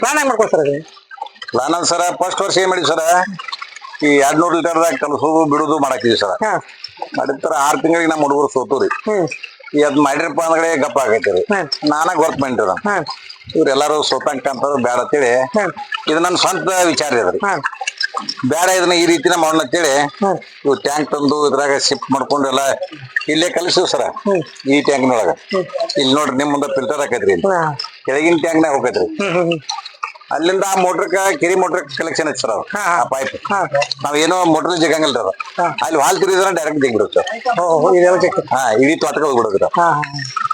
[SPEAKER 1] ಪ್ಲಾನ್ ಹೆಂಗ್ ಮಾಡ್ಕೊಳ್ತಾರೆ
[SPEAKER 2] ಪ್ಲಾನ್ ಸರ್ ಫಸ್ಟ್ ವರ್ಷ ಏನ್ ಮಾಡಿದ್ವಿ ಸರ? ಈ ಎರಡ್ ಲೀಟರ್ ಲೀಟರ್ದಾಗ ಕಲಸೋದು ಬಿಡುದು ಮಾಡಾಕಿದ್ವಿ ಸರ.
[SPEAKER 1] ಹಾ.
[SPEAKER 2] ಮಾಡಿರ್ತಾರ ಆರ್ ತಿಂಗಳಿಗೆ ನಮ್ಮ ಹುಡುಗರು ಸೋತೋರಿ.
[SPEAKER 1] ಹ್ಮ್.
[SPEAKER 2] ಈ ಅದ್ ಮಾಡಿರಪ್ಪ ಅಂದ್ರೆ ಗಪ್ಪ ಆಗೈತಿ ರೀ
[SPEAKER 1] ಹ್ಮ್
[SPEAKER 2] ನಾನ ಗೊತ್ತ ಮಾಡಿರ ಇವ್ರೆಲ್ಲಾರು ಸೋತಂಕ ಅಂತಂದ್ರೆ ಬೇಡ ಅಂತೇಳಿ
[SPEAKER 1] ಹ್ಮ್
[SPEAKER 2] ಇದು ನನ್ನ ಸ್ವಂತ ವಿಚಾರ ಇದ್ರಿ ಬೇಡ ಇದನ್ನ ಈ ರೀತಿನ ಮಾಡೋಣ ಅಂತೇಳಿ
[SPEAKER 1] ಹ್ಮ್
[SPEAKER 2] ಇವು ಟ್ಯಾಂಕ್ ತಂದು ಇದ್ರಾಗ ಶಿಫ್ಟ್ ಮಾಡ್ಕೊಂಡು ಎಲ್ಲ ಇಲ್ಲೇ ಕಲಿಸಿವ್ ಸರ. ಈ ಟ್ಯಾಂಕ್ನೊಳಗ ಇಲ್ಲಿ ನೋಡ್ರಿ ನಿಮ್ ಮುಂದೆ ಫಿಲ್ಟರ್ ಹಾಕೈತ್ರಿ ಇಲ್ಲಿ.
[SPEAKER 1] ಹಾ.
[SPEAKER 2] ಕೆಳಗಿನ ಟ್ಯಾಂಕ್ನಾಗ ಹೋಗೈತ್ರಿ.
[SPEAKER 1] ಹ್ಮ್ ಹ್ಮ್ ಹ್ಮ್.
[SPEAKER 2] ಅಲ್ಲಿಂದ ಆ ಮೋಟ್ರಕ್ಕ ಕಿರಿ ಮೋಟ್ರ್ ಕಲೆಕ್ಷನ್ ಐತಿ ಸರ್ ಅದು. ಆ ಪೈಪ್
[SPEAKER 1] ನಾವ್
[SPEAKER 2] ನಾವೇನೋ ಮೋಟ್ರ್ ಜಗಂಗಿಲ್ಲ ಅದು. ಅಲ್ಲಿ ಹಾಲ್ ತಿರುಗಿದ್ರೆ ಡೈರೆಕ್ಟ್ ಜಿಗ್ಬಿಡುತ್ತೆ ಹಾ ಇಡೀ ತೋಟಕ್ಕೆ ಹೋಗ್ಬಿಡುತ್ತೆ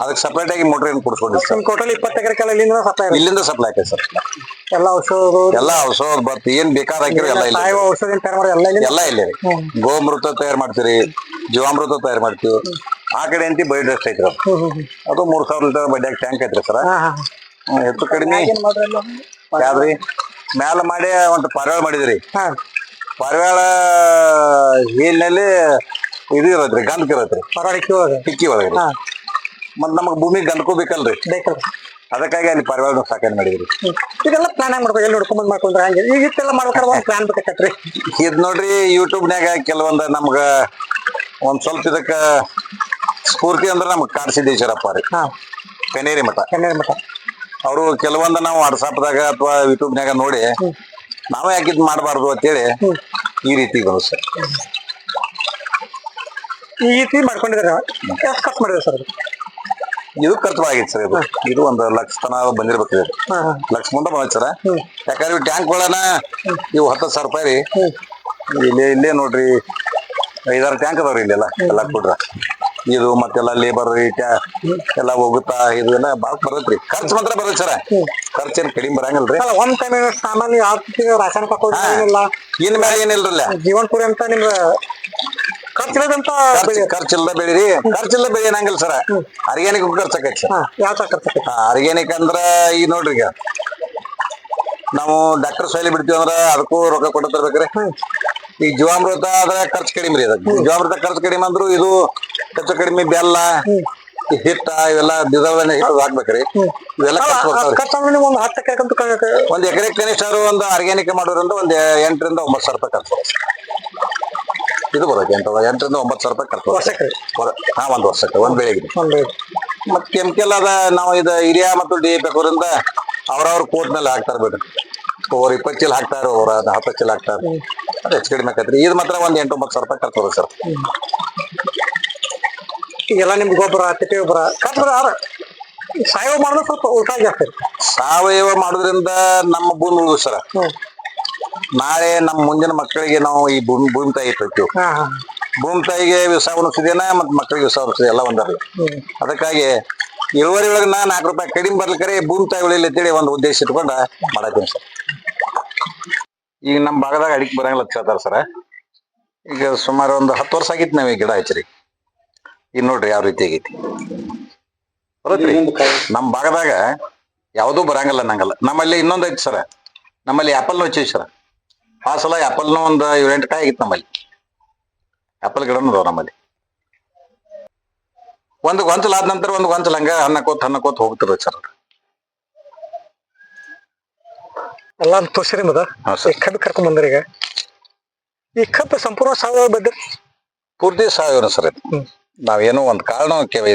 [SPEAKER 2] ಅದಕ್ಕೆ ಸಪ್ರೇಟ್ ಆಗಿ ಮೋಟ್ರ್ ಏನು ಕುಡಿಸ್ಕೊಂಡಿವಿ ಸರ್
[SPEAKER 1] ಟೋಟಲ್ ಇಪ್ಪತ್ತು ಎಕರೆಕೆಲ್ಲ ಇಲ್ಲಿಂದ ಸಪ್ಲೈ
[SPEAKER 2] ಇಲ್ಲಿಂದ ಸಪ್ಲೈ ಆಕೈತೆ ಸರ್
[SPEAKER 1] ಎಲ್ಲ ಔಷಧ
[SPEAKER 2] ಎಲ್ಲ ಔಷಧ ಬತ್ ಏನ್ ಬೇಕಾದ ಎಲ್ಲ ಇಲ್ಲ
[SPEAKER 1] ಔಷಧ ಎಲ್ಲ ಇಲ್ಲಿ
[SPEAKER 2] ಎಲ್ಲ ಇಲ್ಲೇ ಗೋಮೃತ ತಯಾರು ಮಾಡ್ತೀರಿ ಜೀವಾಮೃತ ತಯಾರು ಮಾಡ್ತೀವಿ. ಆ ಕಡೆ ಅಂತಿ ಬಯೋಡಸ್ಟ್ ಐತ್ರಿ ಅದು. ಮೂರ್ ಸಾವಿರ ಲೀಟರ್ ಬಡ್ಯಾಗ ಟ್ಯಾಂಕ್ ಐತ್ರಿ ಸರ್ ಹೆಚ್ಚು ಕಡಿಮೆ. ಯಾವ್ದ್ರಿ? ಮ್ಯಾಲ ಮಾಡಿ ಒಂದು ಪಾರಿವಾಳ ಮಾಡಿದ್ರಿ.
[SPEAKER 1] ಹಾ.
[SPEAKER 2] ಪಾರಿವಾಳ ಹೀಲ್ನಲ್ಲಿ ಇದು ಇರತ್ರಿ ಗಂಧಕ ಇರತ್ರಿ
[SPEAKER 1] ಪರವಾಡಿಕೆ ಒಳಗೆ.
[SPEAKER 2] ಟಿಕ್ಕಿ ಒಳಗ್ರಿ ಮತ್ ನಮಗ್ ಭೂಮಿ ಗಂಧಕೋ ಬೇಕಲ್ರಿ. ಅದಕ್ಕಾಗಿ ಅಲ್ಲಿ ಪಾರಿವಾಳ ಸಾಕಣೆ ಮಾಡಿದ್ರಿ.
[SPEAKER 1] ಇದೆಲ್ಲ ಪ್ಲಾನ್ ಹೆಂಗ್ ಮಾಡ್ಬೇಕು? ಎಲ್ಲಿ ನೋಡ್ಕೊಂಡ್ ಮಾಡ್ಕೊಂಡ್ರೆ ಹಂಗೆ? ಈಗ ಇಷ್ಟೆಲ್ಲ ಮಾಡ್ಬೇಕಾದ್ರೆ ಒಂದು ಪ್ಲಾನ್ ಬೇಕಾಕತ್ರಿ
[SPEAKER 2] ಇದ್ ನೋಡ್ರಿ ಯೂಟ್ಯೂಬ್ನ್ಯಾಗ ಕೆಲವೊಂದು ನಮ್ಗ ಒಂದ್ ಸ್ವಲ್ಪ ಇದಕ್ಕ ಸ್ಫೂರ್ತಿ ಅಂದ್ರೆ ನಮ್ಗೆ ಕಾಡ್ಸಿದ್ದೇಶ್ವರಪ್ಪ ರೀ.
[SPEAKER 1] ಹಾ.
[SPEAKER 2] ಕನೇರಿ ಮಠ.
[SPEAKER 1] ಕನೇರಿ ಮಠ.
[SPEAKER 2] ಅವರು ಕೆಲವೊಂದು ನಾವು ವಾಟ್ಸಾಪ್ದಾಗ ಅಥವಾ ಯೂಟ್ಯೂಬ್ನಾಗ ನೋಡಿ ನಾವೇ ಯಾಕಿದ್ ಮಾಡಬಾರ್ದು ಅಂತೇಳಿ
[SPEAKER 1] ಹೇಳಿ
[SPEAKER 2] ಈ ರೀತಿ ಬಂದು ಸರ್.
[SPEAKER 1] ಈ ರೀತಿ ಮಾಡ್ಕೊಂಡಿದ್ದಾರೆ ಎಷ್ಟು ಖರ್ಚು ಮಾಡಿದೆ ಸರ್
[SPEAKER 2] ಇದು ಖರ್ಚು ಆಗಿತ್ತು ಸರ್ ಇದು. ಇದು ಒಂದು ಲಕ್ಷ ತನ ಬಂದಿರ್ಬೇಕು ಇದು. ಲಕ್ಷ ಮುಂದೆ ಬಂದ್ ಸರ್. ಯಾಕಂದ್ರೆ ಟ್ಯಾಂಕ್ ಒಳನ ಇವು ಹತ್ತು ಸಾವಿರ ರೂಪಾಯಿ ರೀ. ಇಲ್ಲೇ ಇಲ್ಲೇ ನೋಡ್ರಿ ಐದಾರು ಟ್ಯಾಂಕ್ ಅದಾವ್ರಿ ಇಲ್ಲೆಲ್ಲ ಎಲ್ಲ ಕೊಡ್ರ. ಇದು ಮತ್ತೆಲ್ಲ ಲೇಬರ್ ಎಲ್ಲ ಹೋಗುತ್ತಾ ಇದು ಬಾಕ್ ಬಾಳ್ ಬರತ್ರಿ. ಖರ್ಚು ಮಾತ್ರ ಬರುತ್ತೆ ಸರ್ ಖರ್ಚೇನ್ ಕಡಿಮೆ ಬರಂಗಿಲ್ರಿ.
[SPEAKER 1] ಅಲ್ಲ ಒಂದ್ ಟೈಮ್ ಸಾಮಾನ್ಯ ಯಾವ ರಾಸಾಯನಿಕ ಹಾಕೋದು
[SPEAKER 2] ಹಾ. ಇನ್ ಮೇಲೆ ಏನಿಲ್ರಲ್ಲ
[SPEAKER 1] ಜೀವನ್ಪುರಿ ಅಂತ ನಿಮ್ಗ ಖರ್ಚಿಲ್ಲದಂತ
[SPEAKER 2] ಖರ್ಚಿಲ್ಲ ಬೆಳಿರಿ. ಖರ್ಚಿಲ್ಲ ಬೆಳಿ ಏನಂಗಿಲ್ಲ ಸರ ಆರ್ಗ್ಯಾನಿಕ್
[SPEAKER 1] ಯಾವ ಖರ್ಚು
[SPEAKER 2] ಆರ್ಗ್ಯಾನಿಕ್ ಅಂದ್ರ ಈಗ ನೋಡ್ರಿ ಈಗ. ನಾವು ಡಾಕ್ಟರ್ ಸೈಲಿ ಬಿಡ್ತೀವಿ ಅಂದ್ರ ಅದಕ್ಕೂ ರೊಕ್ಕ ಕೊಟ್ಟು ತರ್ಬೇಕ್ರಿ. ಈ ಜೀವಾಮೃತ ಆದ್ರೆ ಖರ್ಚು ಕಡಿಮೆ ರೀ ಅದಕ್ಕೆ ಜೀವಾಮೃತ ಖರ್ಚು ಕಡಿಮೆ ಅಂದ್ರು ಇದು ಖರ್ಚು ಕಡಿಮೆ ಬೆಲ್ಲ ಹಿಟ್ಟ ಇವೆಲ್ಲ ಬೀಜಗಳನ್ನ ಹಿಟ್ಟು ಹಾಕ್ಬೇಕ್ರಿ. ಇವೆಲ್ಲ ಖರ್ಚು ಬರ್ತಾವ್ರಿ.
[SPEAKER 1] ಖರ್ಚು ಒಂದು ಹತ್ತು
[SPEAKER 2] ಒಂದ್ ಎಕರೆ ಕನಿಷ್ಠ ಒಂದು ಆರ್ಗ್ಯಾನಿಕ್ ಮಾಡೋದ್ರಿಂದ ಒಂದ್ ಎಂಟರಿಂದ ಒಂಬತ್ತು ಸಾವಿರ ರೂಪಾಯಿ ಖರ್ಚು ಇದು ಬರುತ್ತೆ ಎಂಟ ಎಂಟರಿಂದ ಒಂಬತ್ತು ಸಾವಿರ ರೂಪಾಯಿ ಖರ್ಚು.
[SPEAKER 1] ವರ್ಷಕ್ಕೆ
[SPEAKER 2] ಹಾ ಒಂದ್ ವರ್ಷಕ್ಕೆ ಒಂದ್ ಬೆಳೆಗೆ
[SPEAKER 1] ಮತ್ತೆ
[SPEAKER 2] ಮತ್ ಕೆಮಿಕಲ್ ಅದ ನಾವು ಇದು ಯೂರಿಯಾ ಮತ್ತು ಡಿ ಎ ಹಾಕೋದ್ರಿಂದ ಅವ್ರವ್ರ ಕೋಟ್ ಮೇಲೆ ಹಾಕ್ತಾರ ಬಿಡ್ರಿ ಅವ್ರ ಇಪ್ಪತ್ತು ಚೀಲ ಹಾಕ್ತಾರ ಅವ್ರ ಹತ್ತು ಚೀಲ ಹಾಕ್ತಾರ. ಅದು ಹೆಚ್ಚು ಕಡಿಮೆ ಆಕೈತ್ರಿ. ಇದು ಮಾತ್ರ ಒಂದ್ ಎಂಟು ಒಂಬತ್ತು ಸಾವಿರ ರೂಪಾಯಿ ಖರ್ಚು ಸರ್.
[SPEAKER 1] ಈಗೆಲ್ಲ ನಿಮ್ಗೆ ಗೊಬ್ಬರ ತಿಪ್ಪೆ ಗೊಬ್ಬರ ಖರ್ಚು ಆರ ಸಾವಯವ ಮಾಡಿದ್ರೆ ಸ್ವಲ್ಪ ಉಳಿತಾಯ ಜಾಸ್ತಿ
[SPEAKER 2] ಸಾವಯವ ಮಾಡೋದ್ರಿಂದ ನಮ್ಮ ಭೂಮಿ ಉಳಿದು ಸರ್. ನಾಳೆ ನಮ್ಮ ಮುಂದಿನ ಮಕ್ಕಳಿಗೆ ನಾವು ಈ ಭೂಮಿ ಭೂಮಿ ತಾಯಿ ಇಟ್ಟಿರ್ತೀವಿ. ಭೂಮಿ ತಾಯಿಗೆ ವಿಷ ಉಣಿಸಿದೇನ ಮತ್ ಮಕ್ಕಳಿಗೆ ವಿಷ ಉಣಿಸಿದೆ ಎಲ್ಲ ಒಂದರಿ ಅದಕ್ಕಾಗಿ ಇಳುವರಿ ಒಳಗೆ ನಾ ನಾಲ್ಕು ರೂಪಾಯಿ ಕಡಿಮೆ ಬರ್ಲಿಕ್ಕರೆ ಭೂಮಿ ತಾಯಿ ಉಳಿಲಿ ಅಂತೇಳಿ ಒಂದು ಉದ್ದೇಶ ಇಟ್ಕೊಂಡ ಮಾಡತ್ತೀನಿ ಸರ್. ಈಗ ನಮ್ಮ ಭಾಗದಾಗ ಅಡಿಕೆ ಬರಂಗಿಲ್ಲ ಅಂತ ಸರ ಈಗ ಸುಮಾರು ಒಂದು ಹತ್ತು ವರ್ಷ ಆಗಿತ್ತು ನಾವೀಗ ಗಿಡ ಹಚ್ಚಿರಿ. ಈಗ ನೋಡ್ರಿ ಯಾವ ರೀತಿ ಆಗೈತಿ. ಬರತ್ರಿ. ನಮ್ಮ ಭಾಗದಾಗ ಯಾವುದೂ ಬರಂಗಿಲ್ಲ ನಂಗಲ್ಲ ನಮ್ಮಲ್ಲಿ ಇನ್ನೊಂದು ಐತಿ ಸರ ನಮ್ಮಲ್ಲಿ ಆ್ಯಪಲ್ನು ಹಚ್ಚಿವಿ ಸರ ಆ ಸಲ ಆ್ಯಪಲ್ನು ಒಂದು ಏಳೆಂಟು ಕಾಯಿ ಆಗಿತ್ತು ನಮ್ಮಲ್ಲಿ. ಆಪಲ್ ಗಿಡನೂ ಅದಾವ ನಮ್ಮಲ್ಲಿ. ಒಂದು ಗೊಂಚಲ ಆದ ನಂತರ ಒಂದು ಗೊಂಚಲ ಹಂಗ ಅನ್ನಕೋತ ಅನ್ನಕೋತ ಹೋಗ್ತಿರ ಸರ್
[SPEAKER 1] ಎಲ್ಲ ತೋರಿಸ್ರಿ ಮದ ಈ ಕಬ್ಬು ಕರ್ಕೊಂಡ್ ಬಂದ್ರಿ ಈಗ. ಈ ಕಬ್ಬು ಸಂಪೂರ್ಣ ಸಾವಯವ ಬದ್ರಿ
[SPEAKER 2] ಪೂರ್ತಿ ಸಾವಯವ ಸರ್ ನಾವೇನೋ ಒಂದ್ ಕಾರಣ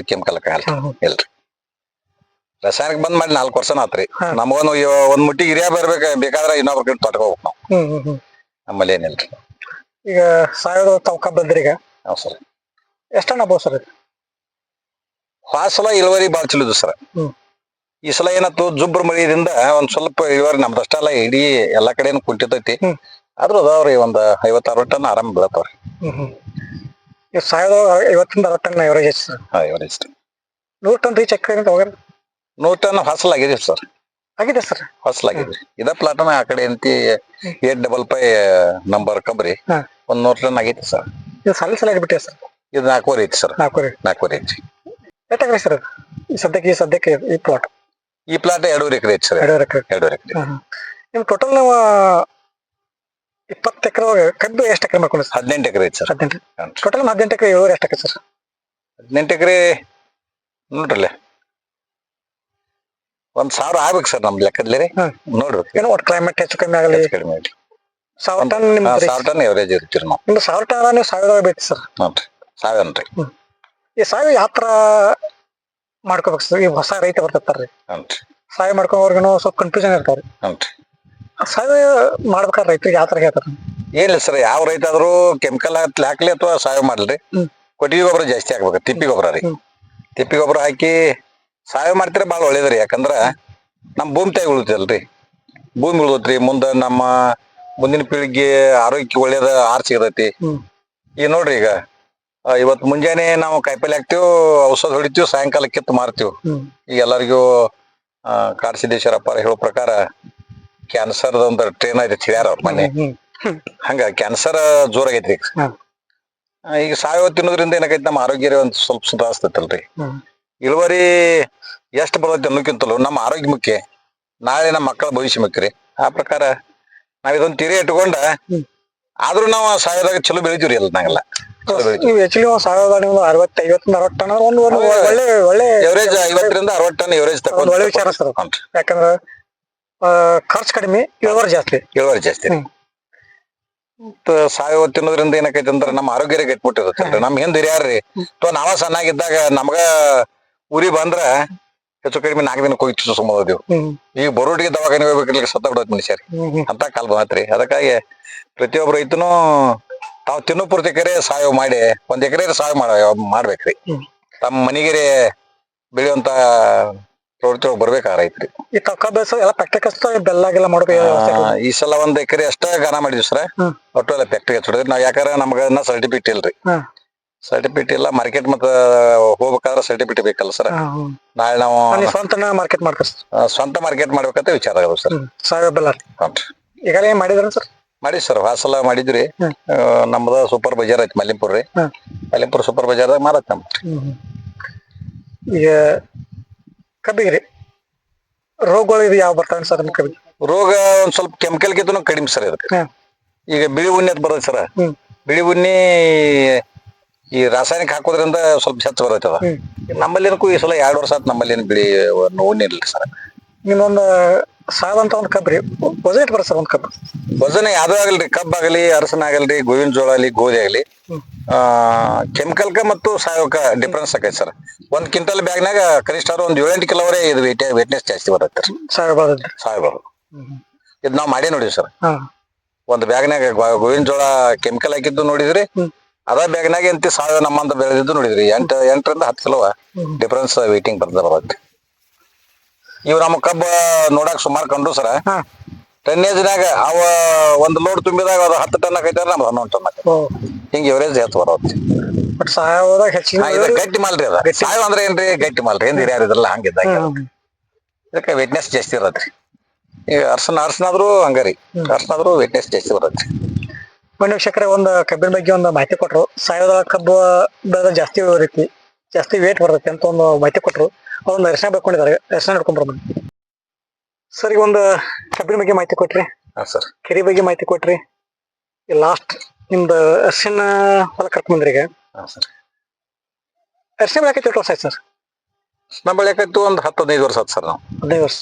[SPEAKER 2] ಕೆಮಿಕಲ್
[SPEAKER 1] ಕಾಲ.
[SPEAKER 2] ಇಲ್ರಿ. ರಸಾಯನಿಕ ಬಂದ್ ಮಾಡಿ ನಾಲ್ಕು ವರ್ಷನ ಆತ್ರಿ. ನಮಗೊಂದು ಒಂದ್ ಮುಟ್ಟಿ ಹಿರಿಯ ಬರ್ಬೇಕ ಬೇಕಾದ್ರೆ ಇನ್ನೊಬ್ರ ಕಡೆ ತೊಟ್ಕ ಹೋಗ್ಬೇಕು ನಾವು ನಮ್ಮಲ್ಲಿ ಏನಿಲ್ರಿ.
[SPEAKER 1] ಈಗ ಸಾವಯವ ತಾವು ಕಬ್ಬು ಬಂದ್ರಿ ಈಗ.
[SPEAKER 2] ಹೌದು ಸರ್.
[SPEAKER 1] ಎಷ್ಟಣ್ಣ ಬೋದು ಸರ್
[SPEAKER 2] ಫಾಸಲ ಇಳುವರಿ ಬಾಳ್ ಚಲೋದು ಸರ್. ಈ ಸಲ ಏನತ್ತು ಜುಬ್ರ ಮಳಿಯಿಂದ ಒಂದ್ ಸ್ವಲ್ಪ ಇಳುವರಿ ಅಷ್ಟೆಲ್ಲ ಇಡೀ ಎಲ್ಲಾ ಕಡೆನು ಕುಂಟಿತೈತಿ. ಆದ್ರೂ ಅದಾವ್ರಿ ಒಂದ್ ಐವತ್ತಾರು ಟನ್ ಆರಾಮ್
[SPEAKER 1] ಬೀಳತ್ತವ್ರಿ. ಸಾವಯವ ಐವತ್ತರಿಂದ ಅರವತ್ತು ಟನ್ ಎವರೇಜ್ ಐತಿ ಸರ್
[SPEAKER 2] ಹಾ ಇವರೇಜ್
[SPEAKER 1] ನೂರು ಟನ್ ರೀಚ್ ಅಂತ ಹೋಗ್ಯಾರ
[SPEAKER 2] ನೂರ್ ಟನ್ ಫಸಲ್ ಆಗಿದೀವಿ ಸರ್
[SPEAKER 1] ಆಗಿದೆ ಸರ್
[SPEAKER 2] ಫಸಲ್ ಆಗಿದ್ರಿ ಇದ ಪ್ಲಾಟನ ಆ ಕಡೆ ಅಂತಿ ಏಟ್ ಡಬಲ್ ಫೈ ನಂಬರ್ ಕಬ್ರಿ. ಒಂದ್ ನೂರ್ ಟನ್ ಆಗೈತಿ ಸರ್
[SPEAKER 1] ಇದು ಸಲ ಸಲ ಆಗಿಬಿಟ್ಟೆ ಸರ್
[SPEAKER 2] ಇದು ನಾಲ್ಕೂವರೆ ಐತಿ ಸರ್
[SPEAKER 1] ನಾಲ್ಕೂವರೆ.
[SPEAKER 2] ನಾಲ್ಕೂವರೆ ಐತಿ.
[SPEAKER 1] ಎಷ್ಟಾಗ್ರಿ ಸರ್ ಸದ್ಯಕ್ಕೆ ಸದ್ಯಕ್ಕೆ ಈ ಪ್ಲಾಟ್
[SPEAKER 2] ಈ ಪ್ಲಾಟ್ ಎರಡೂವರೆ ಎಕರೆ ಐತಿ ಸರ್
[SPEAKER 1] ಎರಡೂವರೆ ಎಕರೆ.
[SPEAKER 2] ಎರಡೂವರೆ ಎಕರೆ.
[SPEAKER 1] ನಿಮ್ ಟೋಟಲ್ ನಾವು ಇಪ್ಪತ್ತು ಎಕರೆ ಒಳಗೆ ಕಬ್ಬು ಎಷ್ಟು ಎಕರೆ ಮಾಡ್ಕೊಂಡು ಸರ್?
[SPEAKER 2] ಹದಿನೆಂಟು ಎಕರೆ ಐತೆ ಸರ್.
[SPEAKER 1] ಹದಿನೆಂಟು. ಟೋಟಲ್ ಹದಿನೆಂಟು ಎಕರೆ ಏಳುವರೆ ಎಷ್ಟು ಎಕರೆ ಸರ್?
[SPEAKER 2] ಹದಿನೆಂಟು ಎಕರೆ ನೋಡ್ರಲ್ಲ. ಒಂದ್ ಸಾವಿರ ಆಗ್ಬೇಕು ಸರ್ ನಮ್ ಲೆಕ್ಕದಲ್ಲಿ ರೀ. ನೋಡ್ಬೇಕು
[SPEAKER 1] ಏನೋ ಒಟ್ಟು ಕ್ಲೈಮೇಟ್ ಹೆಚ್ಚು ಕಮ್ಮಿ ಆಗಲಿ.
[SPEAKER 2] ಹೆಚ್ಚು ಕಡಿಮೆ ಆಗಲಿ.
[SPEAKER 1] ಸಾವಿರ ಟನ್ ನಿಮ್ಮ
[SPEAKER 2] ಸಾವಿರ ಟನ್ ಎವರೇಜ್ ಇರ್ತೀರಿ ನಾವು.
[SPEAKER 1] ನಿಮ್ದು ಸಾವಿರ ಟನ್ ನೀವು ಸಾವಿರ ಬೇಕು ಸರ್.
[SPEAKER 2] ನೋಡ್ರಿ. ಸಾವಿರ ರೀ
[SPEAKER 1] ಈ ಸಾವಿರ ಯಾವ ಥರ ಮಾಡ್ಕೋಬೇಕು. ಈ ಹೊಸ ರೈತ ಬರ್ತಾರ್ರಿ
[SPEAKER 2] ಸಹಾಯ
[SPEAKER 1] ಸಾವಯವ ಮಾಡ್ಕೊಂಡ್ರಿಗೂ ಸ್ವಲ್ಪ ಕನ್ಫ್ಯೂಷನ್ ಇರ್ತಾವ್ರಿ. ಸಹಾಯ ಮಾಡ್ಬೇಕಾದ್ರೆ ರೈತರಿಗೆ ಯಾವ ತರ ಹೇಳ್ತಾರೆ?
[SPEAKER 2] ಏನಿಲ್ಲ ಸರ್ ಯಾವ ರೈತ ಆದ್ರೂ ಕೆಮಿಕಲ್ ಹಾಕ್ಲಿ ಅಥವಾ ಸಹಾಯ ಮಾಡ್ಲಿ. ಕೊಟ್ಟಿಗೆ ಗೊಬ್ಬರ ಜಾಸ್ತಿ ಹಾಕ್ಬೇಕು ತಿಪ್ಪಿ ಗೊಬ್ಬರ ರೀ. ತಿಪ್ಪಿ ಗೊಬ್ಬರ ಹಾಕಿ ಸಾವಯವ ಮಾಡ್ತಿರ ಭಾಳ ಒಳ್ಳೇದ್ರಿ ಯಾಕಂದ್ರ ನಮ್ ಭೂಮಿ ತಾಯಿ ಉಳಿತಲ್ರಿ ಭೂಮಿ ಉಳಿದತ್ರಿ ಮುಂದ ನಮ್ಮ ಮುಂದಿನ ಪೀಳಿಗೆ ಆರೋಗ್ಯಕ್ಕೆ ಒಳ್ಳೇದ ಆರ್ ಸಿಗತೈತಿ. ಈಗ ನೋಡ್ರಿ ಈಗ ಆ, ಇವತ್ ಮುಂಜಾನೆ ನಾವು ಕಾಯಿಪಲ್ಲೆ ಹಾಕ್ತಿವ್ ಔಷಧ ಹೊಡಿತೀವಿ ಸಾಯಂಕಾಲ ಕಿತ್ತು ಮಾರ್ತೀವಿ. ಈಗ ಎಲ್ಲರಿಗೂ ಆ, ಕಾಡಸಿದ್ದೇಶ್ವರಪ್ಪ ಹೇಳೋ ಪ್ರಕಾರ ಕ್ಯಾನ್ಸರ್ ಒಂದು ಟ್ರೈನ್ ಐತಿ ತಿಳಿಯಾರ ಅವ್ರ ಮನೆ. ಹಂಗ ಕ್ಯಾನ್ಸರ್ ಜೋರಾಗೈತ್ರಿ ಈಗ. ಸಾವಯವ ತಿನ್ನೋದ್ರಿಂದ ಏನಾಗೈತಿ ನಮ್ಮ ಆರೋಗ್ಯ ಒಂದ್ ಸ್ವಲ್ಪ ಸುಧಾರಿಸ್ತೈತಲ್ರಿ ಇಳುವರಿ ಎಷ್ಟು ಬರ್ತೈತಿ ಅನ್ನೋಕ್ಕಿಂತಲೂ ನಮ್ಮ ಆರೋಗ್ಯ ಮುಖ್ಯ. ನಾಳೆ ನಮ್ಮ ಮಕ್ಕಳ ಭವಿಷ್ಯ ಮುಖ್ಯ ರೀ. ಆ ಪ್ರಕಾರ ನಾವ್ ಇದೊಂದು ತಿರಿ ಇಟ್ಕೊಂಡ ಆದ್ರೂ ನಾವು ಸಾವಯವದಾಗ ಚಲೋ ಬೆಳಿತೀವ್ರಿ ಎಲ್ಲ ಬೆಳಿತೀವಿ
[SPEAKER 1] ನೀವು ಆಕ್ಚುಲಿ ಒಂದು ಸಾವಿರದ ನೀವು ಅರವತ್ತು ಐವತ್ತಿಂದ ಅರವತ್ತು ಟನ್ ಒಂದು ಒಂದು
[SPEAKER 2] ಹೌದು.
[SPEAKER 1] ಒಳ್ಳೆ ಒಳ್ಳೆ
[SPEAKER 2] ಎವರೇಜ್ ಐವತ್ತರಿಂದ ಅರವತ್ತು ಟನ್ ಎವರೇಜ್
[SPEAKER 1] ಒಂದು ಒಳ್ಳೆ ವಿಚಾರ ಸರ್
[SPEAKER 2] ತಗೊಂಡ್
[SPEAKER 1] ಯಾಕಂದ್ರೆ ಖರ್ಚು ಕಡಿಮೆ ಇಳುವರಿ ಜಾಸ್ತಿ.
[SPEAKER 2] ಇಳುವರಿ ಜಾಸ್ತಿ. ಮತ್ತ್ ಸಾವಯವ ತಿನ್ನೋದ್ರಿಂದ ಏನಕೈತಿ ಅಂದ್ರ ನಮ್ಮ ಆರೋಗ್ಯ ಗಟ್ಟಿಬಿಟ್ಟಿರುತ್ತೆ ನಮ್ ಹಿಂದ್ ಹಿರಿಯಾರ್ರಿ ಅಥವಾ ನಾವ ಸಣ್ಣಾಗಿದ್ದಾಗ ನಮ್ಗ ಉರಿ ಬಂದ್ರ ಹೆಚ್ಚು ಕಡಿಮೆ ನಾಲ್ಕು ದಿನಕ್ಕೆ ಹೋಗಿತ್ತು ಸುಮ್ಮದೀವಿ
[SPEAKER 1] ಈ
[SPEAKER 2] ಈಗ ಬರೋಟಿಗೆ ದವಾಖಾನೆ ಹೋಗ್ಬೇಕಿಲ್ಲ ಸತ್ತ ಬಿಡೋದು ಮನುಷ್ಯರಿ ಅಂತ ಕಾಲ ಬಂದತ್ರಿ ಅದಕ್ಕಾಗಿ ಪ್ರತಿಯೊಬ್ಬ ರೈತನು ತಾವ್ ತಿನ್ನೋ ಪೂರ್ತಿ ಎಕರೆ ಸಾಯ್ ಮಾಡಿ ಒಂದ್ ಎಕರೆ ಸಾಯ್ ಮಾಡ ಮಾಡ್ಬೇಕ್ರಿ. ತಮ್ಮ ಮನಿಗೆರೆ ಬೆಳೆಯುವಂತ ಪ್ರವೃತ್ತಿ ಒಳಗ್ ಬರ್ಬೇಕ ರೈತ್ರಿ?
[SPEAKER 1] ಈ ತಕ್ಕ ಬೆಸ ಎಲ್ಲ ಪ್ಯಾಕ್ಟೆ ಕಷ್ಟ ಬೆಲ್ಲ ಗೆಲ್ಲ ಮಾಡ್ಬೇಕು
[SPEAKER 2] ಈ ಸಲ ಒಂದ್ ಎಕರೆ ಅಷ್ಟ ಗಾನ ಮಾಡಿದ್ವಿ ಸರ್. ಒಟ್ಟು ಎಲ್ಲ ಫ್ಯಾಕ್ಟ್ರಿ ಹಚ್ಚಿದ್ರಿ ನಾವ್ ಯಾಕಂದ್ರೆ ನಮ್ಗ ಸರ್ಟಿಫಿಕೇಟ್ ಇಲ್ರಿ. ಸರ್ಟಿಫಿಕೇಟ್ ಇಲ್ಲ ಮಾರ್ಕೆಟ್ ಮತ್ತ ಹೋಗ್ಬೇಕಾದ್ರೆ ಸರ್ಟಿಫಿಕೇಟ್ ಬೇಕಲ್ಲ ಸರ್. ನಾಳೆ ನಾವು
[SPEAKER 1] ಸ್ವಂತ ಮಾರ್ಕೆಟ್
[SPEAKER 2] ಆ, ಸ್ವಂತ ಮಾರ್ಕೆಟ್ ಮಾಡ್ಬೇಕಂತ ವಿಚಾರ ಆಗದ ಸರ್.
[SPEAKER 1] ಸಾವಯವ ಬೆಲ್ಲ. ಈಗಾಗಲೇ ಏನ್ ಮಾಡಿದ್ರ ಸರ್?
[SPEAKER 2] ಮಾಡಿ ಸರ್ ವಾಸಲ ಮಾಡಿದ್ರಿ. ನಮ್ದ ಸೂಪರ್ ಬಜಾರ್ ಐತಿ ಮಲ್ಲಿಂಪುರ್ ರೀ. ಮಲ್ಲಿಂಪುರ್ ಸೂಪರ್ ಬಜಾರ್ದಾಗ ಮಾರತ್ ನಮ್
[SPEAKER 1] ಈಗ ಕಬ್ಬಿಗೆ ರೀ. ರೋಗಗಳು ಇದು ಯಾವ ಬರ್ತಾವೆ ಸರ್ ನಿಮ್ಮ ಕಬ್ಬಿಗೆ?
[SPEAKER 2] ರೋಗ ಒಂದ್ ಸ್ವಲ್ಪ ಕೆಮಿಕಲ್ ಕಿತ್ತು ಕಡಿಮೆ ಸರ್ ಇದಕ್ಕೆ ಈಗ ಬಿಳಿ ಉಣ್ಣೆ ಅಂತ ಬರೋದು ಸರ್. ಬಿಳಿ ಉಣ್ಣಿ ಈ ರಾಸಾಯನಿಕ ಹಾಕೋದ್ರಿಂದ ಸ್ವಲ್ಪ ಹೆಚ್ಚು ಬರತ್ತೆ ಅದ
[SPEAKER 1] ಹ್ಮ್.
[SPEAKER 2] ನಮ್ಮಲ್ಲಿ ಏನಕ್ಕೂ ಈ ಸಲ ಎರಡು ವರ್ಷ ಆತ್ ನಮ್ಮಲ್ಲಿ ಬಿಳಿ ಉಣ್ಣಿ ಇಲ್ರಿ ಸರ್.
[SPEAKER 1] ನಿಮ್ಮೊಂದು ಸಾದಂತ ಒಂದು ಕಬ್ ರೀ ವಜನ್ ಇಟ್ಟು ಬರ್ಸ ಸರ್ ಒಂದು ಕಬ್ಬು.
[SPEAKER 2] ವಜನ ಯಾವ್ದು ಆಗಲ್ರಿ. ಕಬ್ ಆಗಲಿ ಅರಸನ ಆಗಲ್ರಿ ಗೋವಿನ ಜೋಳ ಆಗಲಿ ಗೋಧಿ ಆಗಲಿ. ಕೆಮಿಕಲ್ಕ ಮತ್ತು ಸಾವಯವಕ ಡಿಫ್ರೆನ್ಸ್ ಆಕೈತಿ ಸರ್. ಒಂದ್ ಕ್ವಿಂಟಲ್ ಬ್ಯಾಗ್ನಾಗ ಕನಿಷ್ಠ ಒಂದ್ ಏಳೆಂಟು ಕಿಲೋವರೆ ಇದು ವೇಟ್ ವೇಟ್ನೆಸ್ ಜಾಸ್ತಿ ಬರುತ್ತೆ ರೀ
[SPEAKER 1] ಸಾವಯವ ನಾವ್
[SPEAKER 2] ಮಾಡಿ ಇದು ನಾವು ಮಾಡೇ ನೋಡಿ ಸರ್. ಒಂದು ಬ್ಯಾಗ್ನಾಗ ಗೋವಿನ ಜೋಳ ಕೆಮಿಕಲ್ ಹಾಕಿದ್ದು ನೋಡಿದ್ರಿ. ಅದ ಬ್ಯಾಗ್ನಾಗ ಎಂತ ಸಾವಯವ ನಮ್ಮಂತ ಬೆಳೆದಿದ್ದು ನೋಡಿದ್ರಿ. ಎಂಟ ಎಂಟರಿಂದ ಹತ್ತು ಕಿಲೋ. ಡಿಫ್ರೆನ್ಸ್ ವೇಟಿಂಗ್ ಬರ್ತದೆ ಬರುತ್ತೆ. ಇವ್ ನಮ್ಮ ಕಬ್ಬ ನೋಡಕ್ ಸುಮಾರು ಕಂಡು ಸರ.
[SPEAKER 1] ಏಜ್
[SPEAKER 2] ಟನ್ನೇಜ್ನಾಗ ಅವ ಒಂದ್ ಲೋಡ್ ತುಂಬಿದಾಗ ಅದು ಹತ್ತು ಟನ್ ಆಕೈತಾರ ನಮ್ದು ಹನ್ನೊಂದು ಟನ್ ಆಕೈತಿ ಹಿಂಗ ಎವರೇಜ್ ಹೆಚ್ಚು ಬರೋದು
[SPEAKER 1] ಬಟ್ ಸಾವಯವ ಹೆಚ್ಚಿನ
[SPEAKER 2] ಗಟ್ಟಿ ಮಾಲ್ರಿ ಅದ. ಸಾಯವ ಅಂದ್ರೆ ಏನ್ರಿ? ಗಟ್ಟಿ ಮಾಲ್ರಿ. ಏನ್ ಹಿರಿಯರ್ ಇದ್ರಲ್ಲ ಹಂಗಿದ್ದಾಗ. ಇದಕ್ಕೆ ವೆಟ್ನೆಸ್ ಜಾಸ್ತಿ ಇರತ್ರಿ ಈಗ ಅರ್ಸನ ಅರ್ಸನಾದ್ರೂ ಹಂಗಾರಿ ಅರ್ಸನಾದ್ರೂ ವೆಟ್ನೆಸ್ ಜಾಸ್ತಿ ಬರತ್ರಿ
[SPEAKER 1] ಮೊನ್ನೆ ವೀಕ್ಷಕರೇ ಒಂದು ಕಬ್ಬಿನ ಬಗ್ಗೆ ಒಂದು ಮಾಹಿತಿ ಕೊಟ್ರು. ಸಾವಯವ ಕಬ್ಬು ಬೆಳೆದ ಜಾಸ್ತಿ ರೀತಿ ಜಾಸ್ತಿ ವೇಟ್ ಬರತ್ತೆ ಅಂತ ಒಂದು ಮಾಹಿತಿ ಕೊಟ್ಟರು ಅವ್ರೊಂದು ದರ್ಶನ ಬೇಕೊಂಡಿದ್ದಾರೆ ದರ್ಶನ ನಡ್ಕೊಂಡ್ ಬರ್ಬೋದು ಸರ್ ಈಗ ಒಂದು ಕಬ್ಬಿನ ಬಗ್ಗೆ ಮಾಹಿತಿ ಕೊಟ್ರಿ?
[SPEAKER 2] ಹಾ ಸರ್.
[SPEAKER 1] ಕೆರೆ ಬಗ್ಗೆ ಮಾಹಿತಿ ಕೊಟ್ರಿ? ಲಾಸ್ಟ್ ನಿಮ್ದು ಅರ್ಶಿನ ಹೊಲ ಕರ್ಕೊಂಡ್ಬಂದ್ರಿ ಈಗ.
[SPEAKER 2] ಅರ್ಶಿನ ಸರ್.
[SPEAKER 1] ಅರ್ಶಿನ ಬೆಳಕೈತಿ ಎಷ್ಟು ವರ್ಷ ಆಯ್ತು ಸರ್?
[SPEAKER 2] ನಮ್ಮ ಬೆಳೆಕತ್ತು ಒಂದು ಹತ್ತು ಹದಿನೈದು ವರ್ಷ ಆಯ್ತು ಸರ್ ನಾವು.
[SPEAKER 1] ಹದಿನೈದು ವರ್ಷ.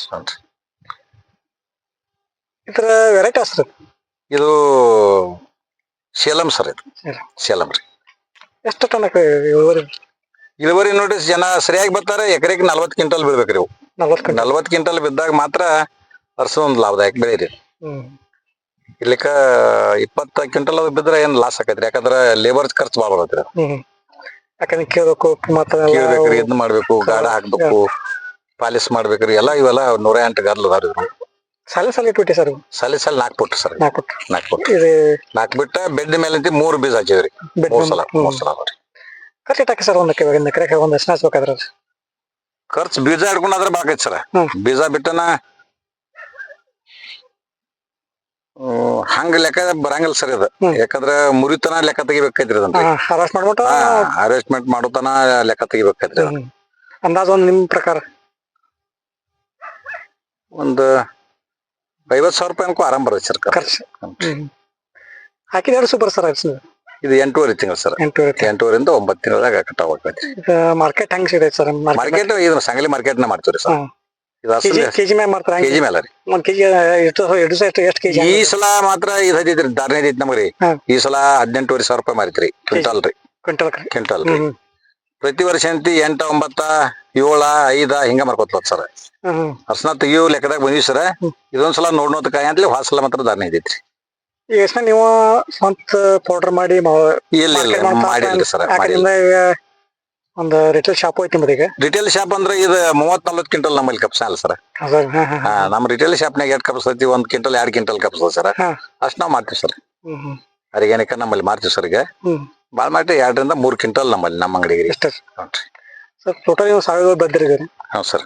[SPEAKER 1] ಇದ್ರ ವೆರೈಟಿ ಸರ್?
[SPEAKER 2] ಇದು ಶೇಲಂ ಸರ್ ಇದು.
[SPEAKER 1] ಶೇಲಂ.
[SPEAKER 2] ಶೇಲಂ ರೀ.
[SPEAKER 1] ಎಷ್ಟು ಟನ್ ಇಳುವರಿ
[SPEAKER 2] ಇಳುವರಿ ನೋಡಿ ಜನ ಸರಿಯಾಗಿ ಬರ್ತಾರೆ ಎಕರೆಗೆ ನಲ್ವತ್ತು ಕ್ವಿಂಟಲ್ ಬೀಳ್ಬೇಕ್ರಿ ಇವು.
[SPEAKER 1] ನಲ್ವತ್ತು
[SPEAKER 2] ಕ್ವಿಂಟಲ್. ಬಿದ್ದಾಗ ಮಾತ್ರ ಅರ್ಸ ಒಂದು ಲಾಭದಾಯಕ ಬೆಳೆ ರೀ ಇಲ್ಲಿಕ ಇಪ್ಪತ್ತ ಕ್ವಿಂಟಲ್ ಅದು ಬಿದ್ರೆ ಏನ್ ಲಾಸ್ ಆಕೈತ್ರಿ ಯಾಕಂದ್ರ ಲೇಬರ್ ಖರ್ಚು ಭಾಳ ಬರತ್ರಿ.
[SPEAKER 1] ಯಾಕಂದ್ರೆ ಕೇಳ್ಬೇಕು
[SPEAKER 2] ಕೇಳ್ಬೇಕ್ರಿ ಇದ್ ಮಾಡ್ಬೇಕು ಗಾಡ ಹಾಕ್ಬೇಕು ಪಾಲಿಸ್ ಮಾಡ್ಬೇಕ್ರಿ ಎಲ್ಲ ಇವೆಲ್ಲ ನೂರ ಎಂಟು ಗದ್ಲ ಅದಾವ್ರಿ
[SPEAKER 1] ಸಾಲಿ ಸಾಲ ಇಟ್ಬಿಟ್ಟಿ ಸರ್
[SPEAKER 2] ಸಾಲಿ ಸಲ ನಾಲ್ಕು ಪುಟ್ಟು ಸರ್.
[SPEAKER 1] ನಾಲ್ಕು
[SPEAKER 2] ನಾಲ್ಕು ಪುಟ್ಟು ನಾಲ್ಕು ಬಿಟ್ಟ ಬೆಡ್ ಮೇಲೆ ಮೂರು ಬೀಜ
[SPEAKER 1] ಹಚ್ಚಿದ್ರಿ
[SPEAKER 2] ಮೂರ್ ಸಲ ಮೂರ್ ಸಲ ಅದಾವ್ರಿ.
[SPEAKER 1] ಖರ್ಚು ಇಟ್ಟಾಕಿ ಸರ್ ಒಂದು ಒಂದು ಎಕರೆಗೆ ಒಂದು ಎಷ್ಟು ಹಚ್ಬೇಕಾದ್ರೆ
[SPEAKER 2] ಖರ್ಚು ಬೀಜ ಹಿಡ್ಕೊಂಡಾದ್ರೆ ಬಾಕೈತಿ ಸರ್.
[SPEAKER 1] ಹ್ಮ್.
[SPEAKER 2] ಬೀಜ ಬಿಟ್ಟನ ಹ್ಮ್, ಹಂಗ ಲೆಕ್ಕ ಬರಂಗಿಲ್ಲ ಸರ್ ಇದು.
[SPEAKER 1] ಯಾಕಂದ್ರೆ
[SPEAKER 2] ಯಾಕಂದ್ರ ಮುರಿತನ ಲೆಕ್ಕ ತೆಗಿಬೇಕೈತ್ರಿ ಅದನ್ನ
[SPEAKER 1] ಹರಾಸ್ ಮಾಡ್ಬಿಟ್ಟು
[SPEAKER 2] ಅರೇಂಜ್ಮೆಂಟ್ ಮಾಡೋತನ ಲೆಕ್ಕ ತೆಗಿಬೇಕೈತ್ರಿ ಅದನ್ನ.
[SPEAKER 1] ಹ್ಮ್. ಅಂದಾಜು ಒಂದು ನಿಮ್ ಪ್ರಕಾರ.
[SPEAKER 2] ಒಂದು ಐವತ್ ಸಾವಿರ ರೂಪಾಯಿ ಅನ್ಕೋ ಆರಾಮ್ ಬರುತ್ತೆ ಸರ್
[SPEAKER 1] ಖರ್ಚು. ಹ್ಮ್ ಹಾಕಿದ ಎರಡು ಸೂಪರ್ ಸರ್. ಅರ್ಸಿನ
[SPEAKER 2] ಇದು ಎಂಟೂವರೆ ತಿಂಗಳು ಸರ್.
[SPEAKER 1] ಎಂಟೂವರೆ
[SPEAKER 2] ಎಂಟೂವರಿಂದ ಒಂಬತ್ತು ತಿಂಗಳದಾಗ ಕಟ್ ಆಗ್ತೈತಿ
[SPEAKER 1] ಇದು. ಮಾರ್ಕೆಟ್ ಹೆಂಗ್ ಸಿಗೈತೆ ಸರ್ ಮಾರ್ಕೆಟ್
[SPEAKER 2] ಇದು ಸಂಗಲಿ ಮಾರ್ಕೆಟ್ನ ಮಾಡ್ತೀವಿ ಸರ್. ಇದು
[SPEAKER 1] ಕೆಜಿ
[SPEAKER 2] ಅಸಲು
[SPEAKER 1] ಕೆಜಿ ಮಾಡ್ತಾರೆ
[SPEAKER 2] ಕೆಜಿ ಮೇಲೆ ರೀ.
[SPEAKER 1] ಒಂದ್ ಕೆಜಿ ಎಷ್ಟು ಎರಡು ಎಷ್ಟು ಎಷ್ಟು ಕೆಜಿ
[SPEAKER 2] ಈ ಸಲ ಮಾತ್ರ ಇದು ಹದಿದ್ರಿ ದಾರ್ನೇ ಐತಿ ನಮಗ್ರಿ. ಈ ಸಲ ಹದಿನೆಂಟುವರೆ ಸಾವಿರ ರೂಪಾಯಿ ಮಾರಿತ್ರಿ ಕ್ವಿಂಟಲ್ ರೀ.
[SPEAKER 1] ಕ್ವಿಂಟಲ್
[SPEAKER 2] ಕ್ವಿಂಟಲ್ ರೀ.
[SPEAKER 1] ಹ್ಮ್
[SPEAKER 2] ಪ್ರತಿ ವರ್ಷ ಅಂತ ಎಂಟ ಒಂಬತ್ತ ಏಳ ಐದ ಹಿಂಗ ಮಾರ್ಕೋತ ಸರ್.
[SPEAKER 1] ಹ್ಮ್
[SPEAKER 2] ತೆಗಿಯೋ ಲೆಕ್ಕದಾಗ ಬಂದಿವಿ ಸರ್. ಇದೊಂದ್ಸಲ ನೋಡ್ ನೋಡ್ ಕಾಯಿ ಅಂತಲೇ ಸಲ ಮಾತ್ರ ಧಾರಣೆ ಐತಿ
[SPEAKER 1] ಎಷ್ಟು ನೀವು ಸ್ವಂತ ಪೌಡರ್ ಮಾಡಿ
[SPEAKER 2] ಇಲ್ಲ ಇಲ್ಲ ಮಾಡಿಲ್ರಿ ಸರ್ ಮಾಡಿಲ್ಲ.
[SPEAKER 1] ಈಗ ಒಂದು ರಿಟೇಲ್ ಶಾಪ್ ಐತಿ ಮತ್ತೆ ಈಗ.
[SPEAKER 2] ರಿಟೇಲ್ ಶಾಪ್ ಅಂದ್ರೆ ಇದು ಮೂವತ್ ನಲ್ವತ್ ಕ್ವಿಂಟಲ್ ನಮ್ಮಲ್ಲಿ ಕಪ್ಸ ಅಲ್ಲ ಸರ್ ನಮ್ಮ ರಿಟೇಲ್ ಶಾಪ್ನಾಗ ಎರಡ್ ಕಪ್ಸತಿ? ಒಂದ್ ಕ್ವಿಂಟಲ್ ಎರಡ್ ಕ್ವಿಂಟಲ್ ಕಪ್ಸ್ ಸರ್. ಅಷ್ಟ್ ನಾವ್ ಮಾಡ್ತೀವಿ ಸರ್.
[SPEAKER 1] ಹ್ಮ್
[SPEAKER 2] ನಮ್ಮಲ್ಲಿ ಮಾರ್ತೀವಿ ಸರ್ ಈಗ. ಬಾಳ್ ಮಾಡಿ ಎರಡರಿಂದ ಮೂರು ಕ್ವಿಂಟಲ್ ನಮ್ಮಲ್ಲಿ ನಮ್ಮ ಅಂಗಡಿಗೆ.
[SPEAKER 1] ಸರ್. ಟೋಟಲ್ ನೀವು ಸಾವಿರ ಬೆಳೆದಿರಿ
[SPEAKER 2] ಹೌದು ಸರ್.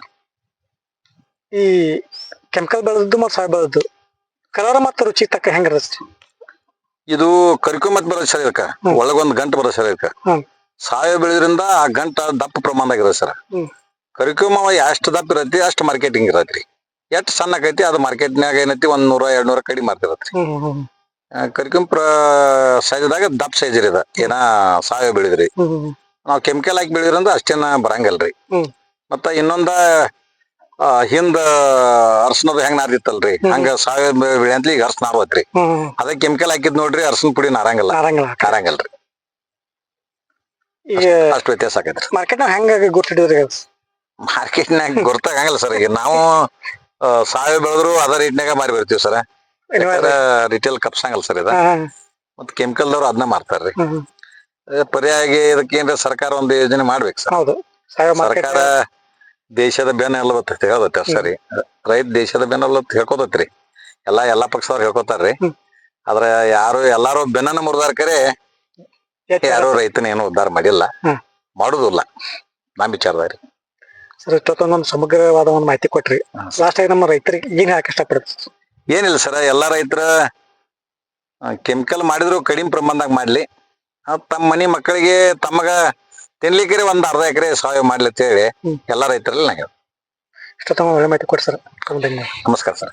[SPEAKER 1] ಈ ಕೆಮಿಕಲ್ ಬೆಳೆದದ್ದು ಮತ್ತು ಸಾವಿರ ಬೆಳೆದದ್ದು? ಕಲರ್ ಮತ್ತು ರುಚಿ ತಕ್ಕ ಹೆಂಗ
[SPEAKER 2] ಇದು ಕರಿಕೊಂಬತ್ ಬರೋದು ಸರ್ ಇದಕ್ಕ ಒಳಗೊಂದು ಗಂಟು ಬರೋದು ಸರ್ ಇದಕ್ಕ. ಸಾವಯವ ಬೆಳೆದ್ರಿಂದ ಆ ಗಂಟ ದಪ್ಪ ಪ್ರಮಾಣದಾಗ ಇರೋದು ಸರ್. ಕರಿಕೊಂಬ ಎಷ್ಟು ದಪ್ಪ ಇರತ್ತಿ ಅಷ್ಟು ಮಾರ್ಕೆಟಿಂಗ್ ಇರತ್ರಿ. ಎಷ್ಟು ಸಣ್ಣ ಆಕೈತಿ ಅದು ಮಾರ್ಕೆಟ್ನಾಗ ಏನೈತಿ ಒಂದ್ ನೂರ ಎರಡ್ ನೂರ ಕಡಿಮೆ ಮಾರ್ತಿರತ್ರಿ ಕರಿಕೊಂಬ ಪ್ರ ಸೈಜ್ದಾಗ ದಪ್ಪ ಸೈಜ್ ಇರದ ಏನ ಸಾವಯವ ಬೆಳಿದ್ರಿ. ನಾವ್ ಕೆಮಿಕಲ್ ಹಾಕಿ ಬೆಳೆದ್ರಿಂದ ಅಷ್ಟೇನ ಬರಂಗಲ್ರಿ. ಮತ್ತ ಇನ್ನೊಂದ ಹಿಂದ ಅರ್ಸನದ ಹೆಂಗ್ ನಾರ್ದಿತ್ತಲ್ರಿ. ಹಂಗ ಸಾವಯವ ಬೆಳೆ ಅಂತ ಈಗ ಅರ್ಶನ ನಾರ್ವತ್ರಿ
[SPEAKER 1] ಹ್ಮ್
[SPEAKER 2] ಅದ ಕೆಮಿಕಲ್ ಹಾಕಿದ್ ನೋಡ್ರಿ ಅರ್ಸನ್ ಪುಡಿ ನಾರಂಗಲ್ಲ. ನಾರಂಗಲ್ರಿ. ಅಷ್ಟು ವ್ಯತ್ಯಾಸ ಆಗೈತ್ರಿ.
[SPEAKER 1] ಮಾರ್ಕೆಟ್ ನಾಗ ಹೆಂಗ ಗುರ್ತಿಡಿದ್ರಿ
[SPEAKER 2] ಮಾರ್ಕೆಟ್ನಾಗ ಗೊತ್ತಾಗಂಗಿಲ್ಲ ಸರ್ ಈಗ ನಾವು ಸಾವಿ ಸಾವಯವ ಬೆಳೆದ್ರು ಅದ ರೇಟ್ನಾಗ ಮಾರಿ ಬರ್ತೀವಿ ಸರ್. ರಿಟೇಲ್ ಕಪ್ಸಂಗಲ್ಲ ಸರ್ ಇದ. ಮತ್ ಕೆಮಿಕಲ್ ದವ್ರು ಅದನ್ನ ಮಾರ್ತಾರ್ರಿ. ಪರ್ಯಾಯ ಇದಕ್ಕೆ ಸರ್ಕಾರ ಒಂದು ಯೋಜನೆ ಮಾಡ್ಬೇಕು ಸರ್.
[SPEAKER 1] ಮಾರ್ಕೆಟ್
[SPEAKER 2] ಸರ್ಕಾರ ದೇಶದ ಬೆನ್ನ ಅಂತ ಹೇಳದತ್ತೆ ಸರಿ. ರೈತ ದೇಶದ ಬೆನ್ನೆಲ್ಲ ಹೇಳ್ಕೊತತ್ರಿ. ಎಲ್ಲಾ ಎಲ್ಲಾ ಪಕ್ಷದವ್ರು ಹೇಳ್ಕೊತಾರ್ರಿ. ಆದ್ರೆ ಯಾರು ಎಲ್ಲಾರು ಬೆನ್ನನ ಮುರಿದಾರ ಕರೆ ಯಾರು ರೈತನ ಏನು ಉದ್ಧಾರ ಮಾಡಿಲ್ಲ. ಮಾಡುದಿಲ್ಲ. ನಮ್ ವಿಚಾರದಾರಿ
[SPEAKER 1] ಸರ್ ಇಷ್ಟೊತ್ತೊಂದೊಂದು ಸಮಗ್ರವಾದ ಒಂದು ಮಾಹಿತಿ ಕೊಟ್ರಿ. ಲಾಸ್ಟ್ ಆಗಿ ನಮ್ಮ ರೈತರಿಗೆ ಏನ್ ಹಾಕಿ ಇಷ್ಟಪಡ್ತೀವಿ
[SPEAKER 2] ಏನಿಲ್ಲ ಸರ ಎಲ್ಲಾ ರೈತರ ಕೆಮಿಕಲ್ ಮಾಡಿದ್ರು ಕಡಿಮೆ ಪ್ರಮಾಣದಾಗ ಮಾಡ್ಲಿ. ತಮ್ಮ ಮನಿ ಮಕ್ಕಳಿಗೆ ತಮಗ ತಿನ್ಲಿಕ್ಕೆ ಒಂದ್ ಅರ್ಧ ಎಕರೆ ಸಾವಯವ ಮಾಡ್ಲಿ ಅಂತ ಹೇಳಿ. ಎಲ್ಲಾ ರೈತರಲ್ಲಿ ನಾ ಇಷ್ಟ
[SPEAKER 1] ತಮ್ಮ ಒಳ್ಳೆ ಮಾಹಿತಿ ಕೊಡಿ ಸರ್.
[SPEAKER 2] ನಮಸ್ಕಾರ ಸರ್.